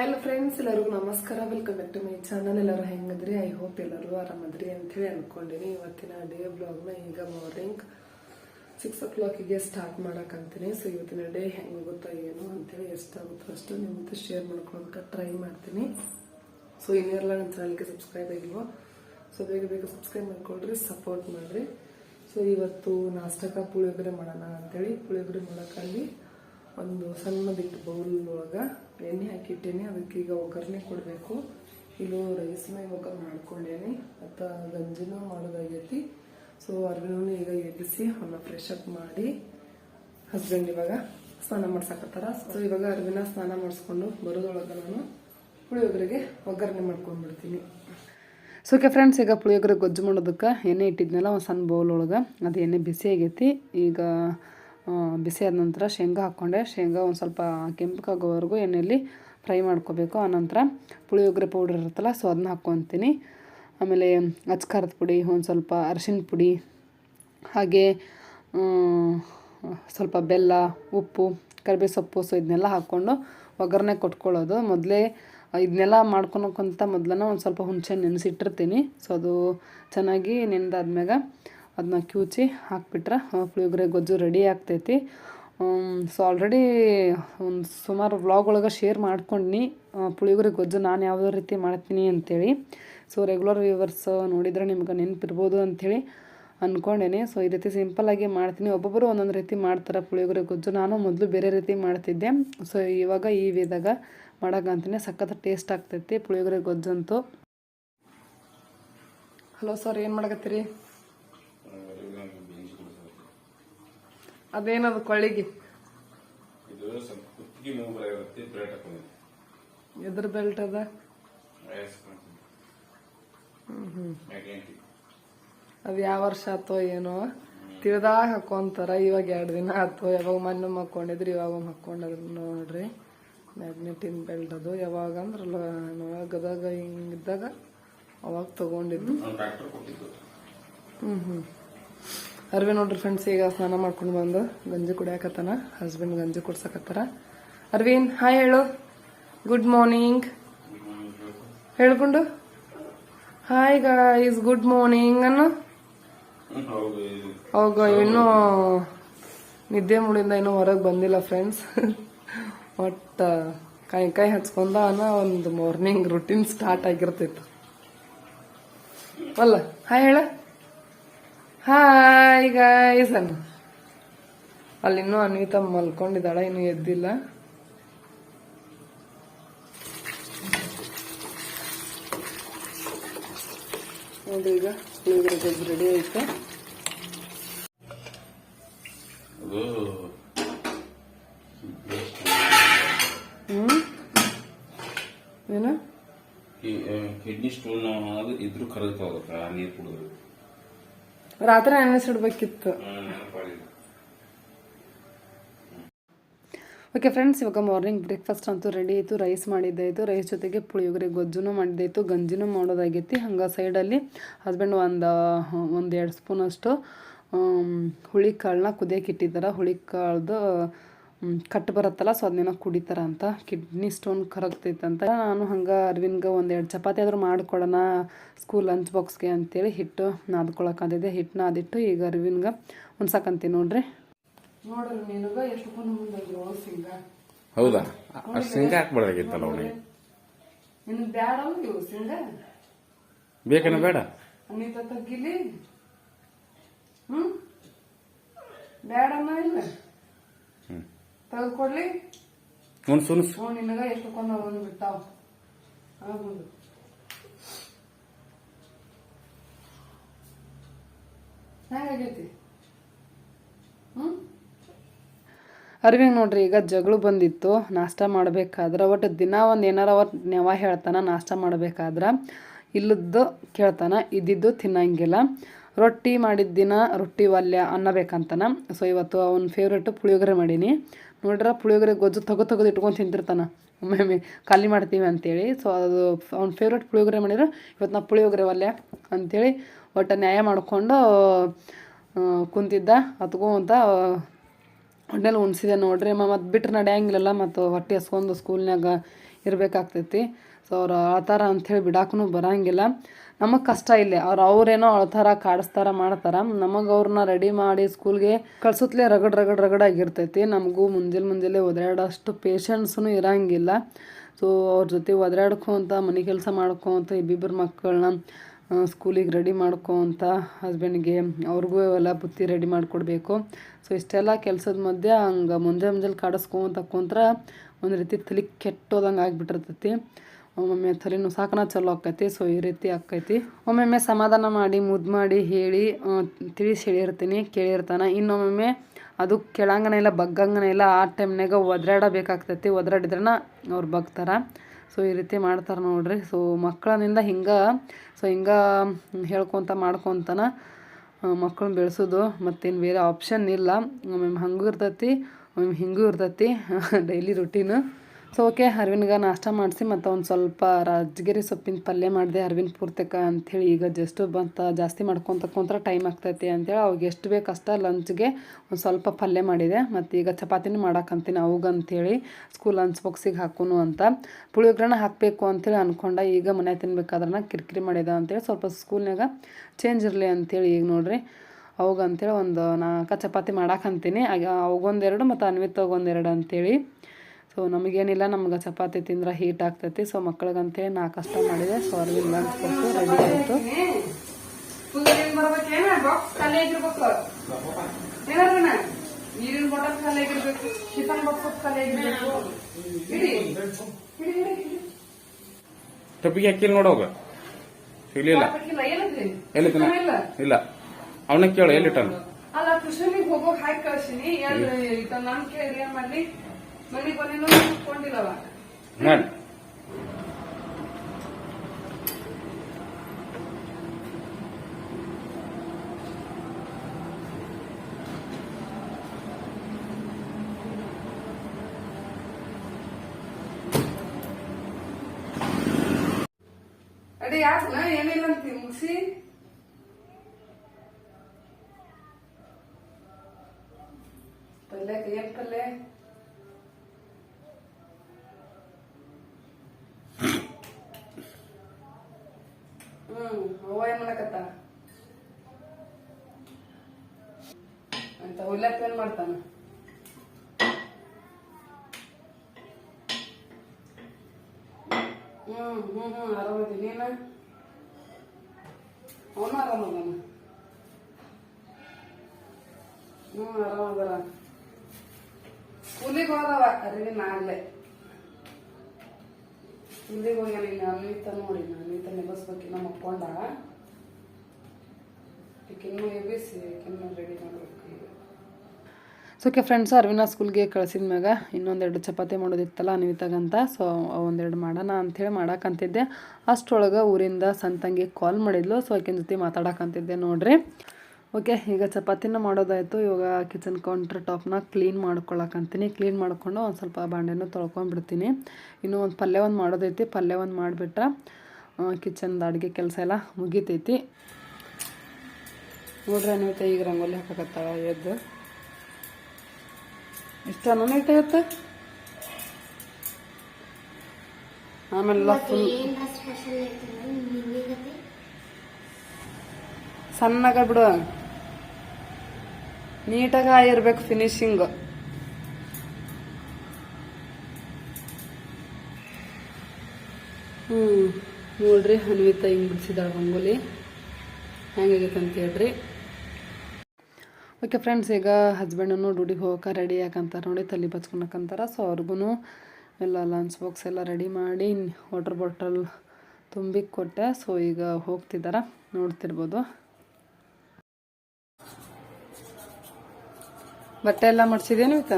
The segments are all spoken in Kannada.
ಹಲೋ ಫ್ರೆಂಡ್ಸ್ ಎಲ್ಲರಿಗೂ ನಮಸ್ಕಾರ. Welcome back to my channel ಎಲ್ಲರೂ ಹೆಂಗದ್ರಿ? ಐ ಹೋಪ್ ಎಲ್ಲರೂ ಆರಾಮದ್ರಿ ಅಂತೇಳಿ ಅನ್ಕೊಂಡಿನಿ. ಇವತ್ತಿನ ಡೇ ಬ್ಲಾಗ್ನ ಈಗ ಮಾರ್ನಿಂಗ್ ಸಿಕ್ಸ್ ಓ ಕ್ಲಾಕಿಗೆ ಸ್ಟಾರ್ಟ್ ಮಾಡಕ್ಕಂತೀನಿ ಸೊ ಇವತ್ತಿನ ಡೇ ಹೆಂಗೆ ಗೊತ್ತಾ ಏನು ಅಂತೇಳಿ ಎಷ್ಟಾಗುತ್ತೋ ಅಷ್ಟು ನಿಮ್ಮ ಜೊತೆ ಶೇರ್ ಮಾಡ್ಕೊಳಕ್ಕೆ ಟ್ರೈ ಮಾಡ್ತೀನಿ. ಸೊ ಇನ್ನೆಲ್ಲ ನನ್ನ ಚಾನಲ್ಗೆ ಸಬ್ಸ್ಕ್ರೈಬ್ ಆಗಿಲ್ವೋ ಸೊ ಬೇಗ ಬೇಗ ಸಬ್ಸ್ಕ್ರೈಬ್ ಮಾಡ್ಕೊಳ್ರಿ ಸಪೋರ್ಟ್ ಮಾಡಿರಿ. ಸೊ ಇವತ್ತು ನಾಷ್ಟಕ ಪುಳಿಯೋಗರೆ ಮಾಡೋಣ ಅಂತೇಳಿ ಪುಳಿಯೋಗರೆ ಮಾಡೋಕ್ಕಲ್ಲಿ ಒಂದು ಸಣ್ಣದಿಟ್ಟು ಬೌಲ್ ಒಳಗೆ ಎಣ್ಣೆ ಹಾಕಿಟ್ಟೇನಿ. ಅದಕ್ಕೆ ಈಗ ಒಗ್ಗರಣೆ ಕೊಡಬೇಕು. ಇಲ್ಲೂ ರೈಸ್ನ ಇವಾಗ ಮಾಡ್ಕೊಂಡೇನಿ. ಮತ್ತು ಗಂಜಿನೂ ಮಾಡೋದಾಗೈತಿ. ಸೊ ಅರ್ವಿನೂ ಈಗ ಎಬ್ಬಿಸಿ ಅವನ್ನ ಫ್ರೆಶ್ ಅಪ್ ಮಾಡಿ ಹಸ್ಬೆಂಡ್ ಇವಾಗ ಸ್ನಾನ ಮಾಡ್ಸಕತ್ತಾರ. ಸೊ ಇವಾಗ ಅರ್ವಿನ ಸ್ನಾನ ಮಾಡಿಸ್ಕೊಂಡು ಬರೋದೊಳಗೆ ನಾನು ಪುಳಿಯೋಗರೆಗೆ ಒಗ್ಗರಣೆ ಮಾಡ್ಕೊಂಡ್ಬಿಡ್ತೀನಿ. ಸೊ ಓಕೆ ಫ್ರೆಂಡ್ಸ್ ಈಗ ಪುಳಿಯೋಗರೆ ಗೊಜ್ಜು ಮಾಡೋದಕ್ಕೆ ಎಣ್ಣೆ ಇಟ್ಟಿದ್ನಲ್ಲ ಒಂದು ಸಣ್ಣ ಬೌಲ್ ಒಳಗೆ. ಅದು ಎಣ್ಣೆ ಬಿಸಿ ಆಗೈತಿ. ಈಗ ಬಿಸಿ ಆದ ನಂತರ ಶೇಂಗಾ ಹಾಕ್ಕೊಂಡೆ. ಶೇಂಗಾ ಒಂದು ಸ್ವಲ್ಪ ಕೆಂಪಕ್ಕಾಗೋವರೆಗೂ ಎಣ್ಣೆಯಲ್ಲಿ ಫ್ರೈ ಮಾಡ್ಕೋಬೇಕು. ಆನಂತರ ಪುಳಿಯೋಗರೆ ಪೌಡರ್ ಇರುತ್ತಲ್ಲ, ಸೊ ಅದನ್ನ ಹಾಕ್ಕೊತೀನಿ. ಆಮೇಲೆ ಅಚ್ಕಾರದ ಪುಡಿ, ಒಂದು ಸ್ವಲ್ಪ ಅರಿಶಿನ ಪುಡಿ, ಹಾಗೆ ಸ್ವಲ್ಪ ಬೆಲ್ಲ, ಉಪ್ಪು ಕರಿಬೇವು ಸೊಪ್ಪು ಸೊ ಇದನ್ನೆಲ್ಲ ಹಾಕ್ಕೊಂಡು ಒಗ್ಗರಣೆ ಕೊಟ್ಕೊಳ್ಳೋದು. ಮೊದಲೇ ಇದನ್ನೆಲ್ಲ ಮಾಡ್ಕೊಳಕ್ಕಂತ ಮೊದಲನೇ ಒಂದು ಸ್ವಲ್ಪ ಹುಣಸೆ ನೆನೆಸಿಟ್ಟಿರ್ತೀನಿ. ಸೊ ಅದು ಚೆನ್ನಾಗಿ ನೆನೆದಾದ್ಮ್ಯಾಗ ಅದನ್ನ ಕ್ಯೂಚಿ ಹಾಕ್ಬಿಟ್ರೆ ಪುಳಿಯೋಗರೆ, ಗೊಜ್ಜು ರೆಡಿ ಆಗ್ತೈತಿ. ಸೊ ಆಲ್ರೆಡಿ ಒಂದು ಸುಮಾರು ವ್ಲಾಗ್ ಒಳಗೆ ಶೇರ್ ಮಾಡ್ಕೊಂಡು ಪುಳಿಯೋಗರೆ, ಗೊಜ್ಜು ನಾನು ಯಾವುದೋ ರೀತಿ ಮಾಡ್ತೀನಿ ಅಂಥೇಳಿ ಸೊ ರೆಗ್ಯುಲರ್ ವ್ಯೂವರ್ಸ್ ನೋಡಿದರೆ ನಿಮ್ಗೆ ನೆನಪಿರ್ಬೋದು ಅಂಥೇಳಿ ಅಂದ್ಕೊಂಡೇನೆ ಸೊ ಈ ರೀತಿ ಸಿಂಪಲ್ಲಾಗಿ ಮಾಡ್ತೀನಿ. ಒಬ್ಬೊಬ್ಬರು ಒಂದೊಂದು ರೀತಿ ಮಾಡ್ತಾರೆ ಪುಳಿಯೋಗರೆ, ಗೊಜ್ಜು. ನಾನು ಮೊದಲು ಬೇರೆ ರೀತಿ ಮಾಡ್ತಿದ್ದೆ. ಸೊ ಇವಾಗ ಈ ವಿಧಾಗ ಮಾಡೋಕ್ಕಂತಲೇ ಸಖತ್ ಟೇಸ್ಟ್ ಆಗ್ತೈತಿ ಪುಳಿಯೋಗರೆ, ಗೊಜ್ಜಂತೂ. ಹಲೋ ಸರ್ ಏನು ಮಾಡಕತ್ತೀರಿ? ಅದೇನದು ಕೊಳ್ಳಿಗೆ ಇದು ಸ್ವಲ್ಪ ಕುತ್ತಿಗೆ ನೋವು ಬರುತ್ತೆ ಬ್ರೇಟ್ ಹಾಕೊಂಡಿದ್ದೆ. ಎದ್ರ ಬೆಲ್ಟ್ ಅದ? ಅದು ಯಾವ ವರ್ಷ ಆತೋ ಏನೋ? ತಿಳಿದಾಗ ಹಾಕೊಂತಾರ ಇವಾಗ ಎರಡು ದಿನ ಆತು? ಯಾವಾಗ ಮೊನ್ನೆ ಹಾಕೊಂಡಿದ್ರು ಇವಾಗ ಹಾಕೊಂಡದ್ರು ನೋಡ್ರಿ. ಮ್ಯಾಗ್ನೆಟಿನ್ ಬೆಲ್ಟ್ ಅದು. ಯಾವಾಗ ಅಂದ್ರ ಗದಗ ಹಿಂಗಿದ್ದಾಗ ಅವಾಗ ತಗೊಂಡಿದ್ದು. ಹ್ಮ್ ಹ್ಮ್. ಅರ್ವಿ ನೋಡ್ರಿ ಫ್ರೆಂಡ್ಸ್ ಈಗ ಸ್ನಾನ ಮಾಡ್ಕೊಂಡು ಬಂದು ಗಂಜಿ ಕುಡಿಯಾಕತ್ತಾನ ಹಸ್ಬೆಂಡ್ ಗಂಜಿ ಕುಡ್ಸಕತ್ತಾರ. ಅರ್ವಿನ್ ಹಾಯ್ ಹೇಳು. ಗುಡ್ ಮಾರ್ನಿಂಗ್ ಹೇಳ್ಕೊಂಡು ಹಾಯ್ ಗಾಯ್ಸ್ ಗುಡ್ ಮಾರ್ನಿಂಗ್ ಅನ್ನು. ಅವಾಗ ಇನ್ನೂ ನಿದ್ದೆ ಮೂಡಿಂದ ಇನ್ನೂ ಹೊರಗೆ ಬಂದಿಲ್ಲ ಫ್ರೆಂಡ್ಸ್ ಒಟ್ಟು ಕೈ ಕೈ ಹಚ್ಕೊಂಡ ಒಂದು ಮಾರ್ನಿಂಗ್ ರುಟೀನ್ ಸ್ಟಾರ್ಟ್ ಆಗಿರ್ತಿತ್ತು ಅಲ್ಲ ಹಾಯ್ ಹೇಳ. ಹಾಯ್ ಗಾಯ್ಸ್ ಅನ್ನ ಅಲ್ಲಿ ಇನ್ನೂ ಅನ್ವಿತಾ ಮಲ್ಕೊಂಡಿದ್ದಾಳ ಇನ್ನೂ ಎದ್ದಿಲ್ಲ. ನೋಡಿ ಈಗ ಪುಳಿಯೋಗರೆ ಗೊಜ್ಜು ರೆಡಿ ಆಯ್ತು. ಹ್ಮ್? ಏನ? ಕಿಡ್ನಿ ಸ್ಟೋನ್ ಇದ್ರು ಕರಗ್ತಾ ಹೋಗುತ್ತೆ ಆ ನೀರು ಕುಡಿದ್ರು? ರಾತ್ರಿ ನೆನೆಸಿಡ್ಬೇಕಿತ್ತು ಓಕೆ ಫ್ರೆಂಡ್ಸ್ ಇವಾಗ ಮಾರ್ನಿಂಗ್ ಬ್ರೇಕ್ಫಾಸ್ಟ್ ಅಂತೂ ರೆಡಿ ಆಯಿತು ರೈಸ್ ಮಾಡಿದ್ದಾಯಿತು ರೈಸ್ ಜೊತೆಗೆ ಪುಳಿಯೋಗರೆ ಗೊಜ್ಜುನೂ ಮಾಡಿದ್ದಾಯಿತು ಗಂಜಿನೂ ಮಾಡೋದಾಗೈತಿ ಹಂಗೆ ಸೈಡಲ್ಲಿ ಹಸ್ಬೆಂಡ್ ಒಂದು ಒಂದು ಎರಡು ಸ್ಪೂನಷ್ಟು ಹುಳಿ ಕಾಳನ್ನ ಕುದಿಯಕ್ಕೆ ಇಟ್ಟಿದ್ದಾರೆ. ಹುಳಿ ಕಾಳ್ದು ಕಟ್ಟು ಬರುತ್ತಲ್ಲ ಸೊ ಅದನ್ನೇನೋ ಕುಡಿತಾರ ಅಂತ. ಕಿಡ್ನಿ ಸ್ಟೋನ್ ಕರಗ್ತೈತೆ ಅಂತ. ನಾನು ಹಂಗೆ ಅರ್ವಿನ್ಗೆ ಒಂದೆರಡು ಚಪಾತಿ ಆದರೂ ಮಾಡಿಕೊಡೋಣ ಸ್ಕೂಲ್ ಲಂಚ್ ಬಾಕ್ಸ್ಗೆ ಅಂತೇಳಿ ಹಿಟ್ಟು ನಾದ್ಕೊಳಕ್ಕಂತಿದ್ದೆ ಹಿಟ್ಟು ನಾದಿಟ್ಟು ಈಗ ಅರ್ವಿನ್ಗೆ ಉಣ್ಸಾಕಂತೀನಿ ನೋಡ್ರಿ. ನೋಡ್ರಿ ನಿನಗ ಎಷ್ಟು ಮುಂದೆ ಸಿಂಗ. ಹೌದಾ? ಶೇಂಗಾ ಹಾಕ್ಬಾರ್ದಾಗಿತ್ತಲ್ಲ ಅವನಿಗೆ? ಇವು ಬೇಕನ ಬೇಡ? ಅನಿತ ತಗ್ಗಿಲಿ. ಇಲ್ಲ? ತೆಗೆದ್ಕೊಡ್ಲಿ. ಕೊಡ್ಲಿ ಉಣ್ಸು ಹ್ಞೂ ನಿನಗ ಎಷ್ಟು ಕೊಂಡು ಬಂದು ಬಿಟ್ಟಾವ. ಹೌದು ಹೆಂಗಾಗೈತಿ ಹ್ಮ್? ಅರಿವಿಗೆ ನೋಡ್ರಿ ಈಗ ಜಗಳು ಬಂದಿತ್ತು ನಾಷ್ಟ ಮಾಡ್ಬೇಕಾದ್ರೆ ಒಟ್ಟು ದಿನ ಒಂದು ಏನಾರ ಒಟ್ಟು ನೆವ ಹೇಳ್ತಾನ ನಾಷ್ಟ ಮಾಡ್ಬೇಕಾದ್ರೆ ಇಲ್ಲದ್ದು ಕೇಳ್ತಾನ ಇದ್ದಿದ್ದು ತಿನ್ನಂಗಿಲ್ಲ. ರೊಟ್ಟಿ ಮಾಡಿದ ದಿನ ರೊಟ್ಟಿ ಒಲ್ಯ ಅನ್ನ ಬೇಕಂತನ ಸೊ ಇವತ್ತು ಅವನ ಫೇವ್ರೇಟು ಪುಳಿಯೋಗರೆ ಮಾಡೀನಿ. ನೋಡ್ರ ಪುಳಿಯೋಗರೆ ಗೊಜ್ಜು ತಗೋ ತೆಗೆದು ಇಟ್ಕೊಂಡು ತಿಂತಿರ್ತಾನ ಒಮ್ಮೆ ಖಾಲಿ ಮಾಡ್ತೀವಿ ಅಂತೇಳಿ. ಸೊ ಅದು ಅವ್ನ ಫೇವ್ರೇಟ್ ಪುಳಿಯೋಗರೆ ಮಾಡಿದ್ರೆ ಇವತ್ತು ನಾ ಪುಳಿಯೋಗರೆ ಒಲ್ಯ ಅಂಥೇಳಿ ಒಟ್ಟು ನ್ಯಾಯ ಮಾಡಿಕೊಂಡು ಕುಂತಿದ್ದ. ಹತ್ಕೊಂತ ಹೊಟ್ಟೆಲ್ಲ ಉಣ್ಸಿದೆ ನೋಡ್ರಿ. ಮತ್ತು ಬಿಟ್ಟರೆ ನಡೆಯಂಗಿಲ್ಲಲ್ಲ, ಮತ್ತು ಹೊಟ್ಟೆ ಹಸ್ಕೊಂಡು ಸ್ಕೂಲ್ನಾಗ ಇರಬೇಕಾಗ್ತೈತಿ. ಸೊ ಅವ್ರು ಅಳ್ತಾರ ಅಂಥೇಳಿ ಬಿಡಾಕೂ ಬರಂಗಿಲ್ಲ. ನಮಗೆ ಕಷ್ಟ ಇಲ್ಲ. ಅವ್ರು ಅವ್ರೇನೋ ಅಳ್ತಾರ, ಕಾಡಿಸ್ತಾರ, ಮಾಡ್ತಾರ. ನಮಗೆ ಅವ್ರನ್ನ ರೆಡಿ ಮಾಡಿ ಸ್ಕೂಲ್ಗೆ ಕಳ್ಸುತ್ತಲೇ ರಗಡ್ ರಗಡ್ ರಗಡ್ ಆಗಿರ್ತೈತಿ. ನಮಗೂ ಮುಂಜಾನೆ ಮುಂಜಾನೆ ಒದರಾಡೋಷ್ಟು ಪೇಷನ್ಸ್ನು ಇರಂಗಿಲ್ಲ. ಸೊ ಅವ್ರ ಜೊತೆ ಒದರಾಡ್ಕೊಂತ ಮನೆ ಕೆಲಸ ಮಾಡ್ಕೊಂತ ಇಬ್ಬಿಬ್ಬರು ಮಕ್ಕಳನ್ನ ಸ್ಕೂಲಿಗೆ ರೆಡಿ ಮಾಡ್ಕೊಂತ ಹಸ್ಬೆಂಡ್ಗೆ ಅವ್ರಿಗೂ ಎಲ್ಲ ಬುತ್ತಿ ರೆಡಿ ಮಾಡಿಕೊಡ್ಬೇಕು. ಸೊ ಇಷ್ಟೆಲ್ಲ ಕೆಲಸದ ಮಧ್ಯೆ ಹಂಗೆ ಮುಂಜಾನೆ ಮುಂಜಾನೆ ಕಾಡಿಸ್ಕೊಂತ ಕುಂತ್ರ ಒಂದು ರೀತಿ ತಲೆ ಕೆಟ್ಟೋದಂಗೆ ಆಗಿಬಿಟ್ಟಿರ್ತೈತಿ. ಒಮ್ಮೊಮ್ಮೆ ತಲೆನೂ ಸಾಕನ ಚಲೋ ಆಕೈತಿ ಸೊ ಈ ರೀತಿ ಆಕೈತಿ ಒಮ್ಮೊಮ್ಮೆ ಸಮಾಧಾನ ಮಾಡಿ ಮುದ್ದು ಮಾಡಿ, ಹೇಳಿ ತಿಳಿಸಿ ಹೇಳಿರ್ತೀನಿ, ಕೇಳಿರ್ತಾನೆ. ಇನ್ನೊಮ್ಮೊಮ್ಮೆ ಅದು ಕೆಳಂಗನ ಇಲ್ಲ ಬಗ್ಗಂಗನ ಇಲ್ಲ, ಆ ಟೈಮ್ನಾಗ ಒದ್ರಾಡಬೇಕಾಗ್ತೈತಿ. ಒದ್ರಾಡಿದ್ರನ ಅವ್ರು ಬಗ್ತಾರೆ. ಸೊ ಈ ರೀತಿ ಮಾಡ್ತಾರೆ ನೋಡ್ರಿ. ಸೊ ಮಕ್ಕಳನಿಂದ ಹಿಂಗೆ, ಸೊ ಹಿಂಗೆ ಹೇಳ್ಕೊತ ಮಾಡ್ಕೊತಾನ ಮಕ್ಕಳನ್ನ ಬೆಳೆಸೋದು ಮತ್ತೇನು ಬೇರೆ ಆಪ್ಷನ್ ಇಲ್ಲ. ಒಮ್ಮೊಮ್ಮೆ ಹಂಗೂ ಇರ್ತೈತಿ, ಒಮ್ಮೊಮ್ಮೆ ಹಿಂಗೂ ಇರ್ತೈತಿ ಡೈಲಿ ರುಟೀನು ಸೊ ಓಕೆ ಅರವಿಂದ್ಗೆ ನಾಷ್ಟ ಮಾಡಿಸಿ ಮತ್ತು ಒಂದು ಸ್ವಲ್ಪ ರಾಜಗಿರಿ ಸೊಪ್ಪಿನ ಪಲ್ಯ ಮಾಡಿದೆ ಅರವಿಂದ್ ಪೂರ್ತಕ ಅಂಥೇಳಿ ಈಗ ಜಸ್ಟ್ ಬಂತ ಜಾಸ್ತಿ ಮಾಡ್ಕೊತ ಕುಂತ್ರೆ ಟೈಮ್ ಆಗ್ತೈತಿ ಅಂತೇಳಿ ಅವಾಗ ಎಷ್ಟು ಬೇಕು ಲಂಚ್ಗೆ ಒಂದು ಸ್ವಲ್ಪ ಪಲ್ಯ ಮಾಡಿದೆ. ಮತ್ತು ಈಗ ಚಪಾತಿನೂ ಮಾಡಕ್ಕಂತೀನಿ ಅವಾಗಂಥೇಳಿ ಸ್ಕೂಲ್ ಲಂಚ್ ಬಾಕ್ಸಿಗೆ ಹಾಕೋನು ಅಂತ. ಪುಳಿಯೋಗ್ರೆನ ಹಾಕಬೇಕು ಅಂಥೇಳಿ ಅಂದ್ಕೊಂಡ ಈಗ ಮನೆ ತಿನ್ಬೇಕಾದ್ರೆ ಕಿರಿಕಿರಿ ಮಾಡಿದ ಅಂತೇಳಿ ಸ್ವಲ್ಪ ಸ್ಕೂಲ್ನಾಗ ಚೇಂಜ್ ಇರಲಿ ಅಂಥೇಳಿ ಈಗ ನೋಡಿರಿ. ಅವಾಗ ಅಂತೇಳಿ ಒಂದು ನಾಲ್ಕು ಚಪಾತಿ ಮಾಡಾಕಂತೀನಿ. ಆಗ ಅವಾಗೊಂದೆರಡು ಮತ್ತು ಅನ್ವಿತ್ ಒಂದೆರಡು ಅಂತೇಳಿ ಸೊ ನಮಗೇನಿಲ್ಲ ನಮ್ಗೆ ಚಪಾತಿ ತಿಂದ್ರೆ ಹೀಟ್ ಆಗ್ತೈತಿ. ಸೊ ಮಕ್ಳಿಗಂತೇಳಿ ನಾ ಕಷ್ಟ ಮಾಡಿದೆ. ಸೊ ಅವ್ರಿಗೆ ಲಂಚ್ ಕೊಟ್ಟು ರೆಡಿ ಆಯಿತು. ನೀರಿನ ಬಾಟಲ್ ಖಾಲಿ ಆಗಿರ್ಬೇಕು ಟಿಫನ್ ಬಾಕ್ಸ್ ಖಾಲಿ ಆಗಿರ್ಬೇಕು ಟೊಪ್ಪಿಗೆ ಹಾಕಿಲ್ಲ ನೋಡೋಗ ಸಿಗ್ಲಿಲ್ಲ. ಎಲ್ಲಿ ಇಲ್ಲ? ಅವನ ಕೇಳು ಎಲ್ಲಿಟ್ಟಾನ ಅಲ್ಲ ಕೃಷ್ಣನಿಗೆ ಹೋಗೋಕ್ ಹಾಕಿ ಕಳ್ಸಿನಿ. ಯಾರು ನನ್ ಕೇಳಿ ಏನ್ ಮಾಡ್ಲಿ? ಮನೆಗೆ ಬಂದಿನೂ ಕುತ್ಕೊಂಡಿಲ್ಲವ. ನಾನು. ಅಡಿ ಯಾಕನ ಏನಿಲ್ಲ ಅಂತಿ ಮುಗಿಸಿ ಪಲ್ಯ ಏನ್ ಪಲ್ಯ ಹ್ಮ್ ಅವ್ವ ಏನ್ ಮಾಡಕತ್ತ ಅಂತ ಉಲ್ಲಪ್ಪ ಏನ್ ಮಾಡ್ತಾನ ಹ್ಮ್ ಹ್ಮ್ ಹ್ಮ್ ಆರಾಮದಿ ನೀನ ಅವನು ಆರಾಮದಾನ ಹ್ಮ್ ಆರಾಮದಾರ ಕೂಲಿಗೆ ಹೋದವ. ಅರಿವಿನ ಆಗ್ಲೆ ಕೂಲಿಗೆ ಹೋಗ್ಯಾನ ಇನ್ನು ಅನ್ವಿತ ನೋಡಿ ಅನ್ವಿತ ನೆಬಸ್ಬೇಕಿನ್ನ ಮಕ್ಕೊಂಡ. ಈಕಿನ್ನೂ ಎಬ್ಬಿಸಿ, ಈಕಿನ್ನೂ ರೆಡಿ ಮಾಡ್ಬೇಕು ಸೊ ಓಕೆ ಫ್ರೆಂಡ್ಸ್ ಅರ್ವಿನ ಸ್ಕೂಲ್ಗೆ ಕಳಿಸಿದ ಮ್ಯಾಗ ಇನ್ನೊಂದೆರಡು ಚಪಾತಿ ಮಾಡೋದಿತ್ತಲ್ಲ ಅನ್ವಿತಾಗಂತ ಸೊ ಒಂದೆರಡು ಮಾಡೋಣ ಅಂಥೇಳಿ ಮಾಡಾಕಂತಿದ್ದೆ. ಅಷ್ಟೊಳಗೆ ಊರಿಂದ ಸಂತಂಗಿ ಕಾಲ್ ಮಾಡಿದ್ಲು. ಸೊ ಆಕಿನ ಜೊತೆ ಮಾತಾಡಕಂತಿದ್ದೆ ನೋಡ್ರಿ. ಓಕೆ ಈಗ ಚಪಾತಿನ ಮಾಡೋದಾಯಿತು. ಇವಾಗ ಕಿಚನ್ ಕೌಂಟ್ರ್ ಟಾಪ್ನ ಕ್ಲೀನ್ ಮಾಡ್ಕೊಳಕಂತೀನಿ. ಕ್ಲೀನ್ ಮಾಡಿಕೊಂಡು ಒಂದು ಸ್ವಲ್ಪ ಬಾಂಡೆನೂ ತೊಳ್ಕೊಂಡ್ಬಿಡ್ತೀನಿ ಇನ್ನೂ ಒಂದು ಪಲ್ಯ ಒಂದು ಮಾಡೋದೈತಿ. ಪಲ್ಯ ಒಂದು ಮಾಡಿಬಿಟ್ರೆ ಕಿಚನ್ದು ಅಡುಗೆ ಕೆಲಸ ಎಲ್ಲ ಮುಗಿತೈತಿ. ನೋಡ್ರಿ ಅನ್ವಿತ, ಈಗ ರಂಗೋಲಿ ಹಾಕಕತ್ತಾಳ ಎದ್ದು. ಇಷ್ಟ ನೈಟ್ ಇವತ್ತು ಆಮೇಲೆ ಫುಲ್ ಸಣ್ಣಗ ಬಿಡು. ನೀಟಾಗಿ ಆಗಿರ್ಬೇಕು ಫಿನಿಶಿಂಗ್ ಹ್ಞೂ ನೋಡ್ರಿ ಅನ್ವಿತ ಹಿಂಗೆ ಬಿಡಿಸಿದಾಳ ರಂಗೋಲಿ. ಹೆಂಗಾಗೈತೆ ಅಂತ ಹೇಳ್ರಿ. ಓಕೆ ಫ್ರೆಂಡ್ಸ್, ಈಗ ಹಸ್ಬೆಂಡನ್ನು ಡ್ಯೂಟಿಗೆ ಹೋಗೋಕೆ ರೆಡಿ ಯಾಕಂತಾರೆ ನೋಡಿ, ತಲೆ ಬಚ್ಕೊಳಕಂತಾರೆ ಸೊ ಅವ್ರಿಗೂ ಎಲ್ಲ ಲಂಚ್ ಬಾಕ್ಸ್ ಎಲ್ಲ ರೆಡಿ ಮಾಡಿ ವಾಟರ್ ಬಾಟಲ್ ತುಂಬಿ ಕೊಟ್ಟೆ. ಸೊ ಈಗ ಹೋಗ್ತಿದ್ದಾರ ನೋಡ್ತಿರ್ಬೋದು. ಬಟ್ಟೆ ಎಲ್ಲ ಮಡ್ಸಿದೇನು ಈತ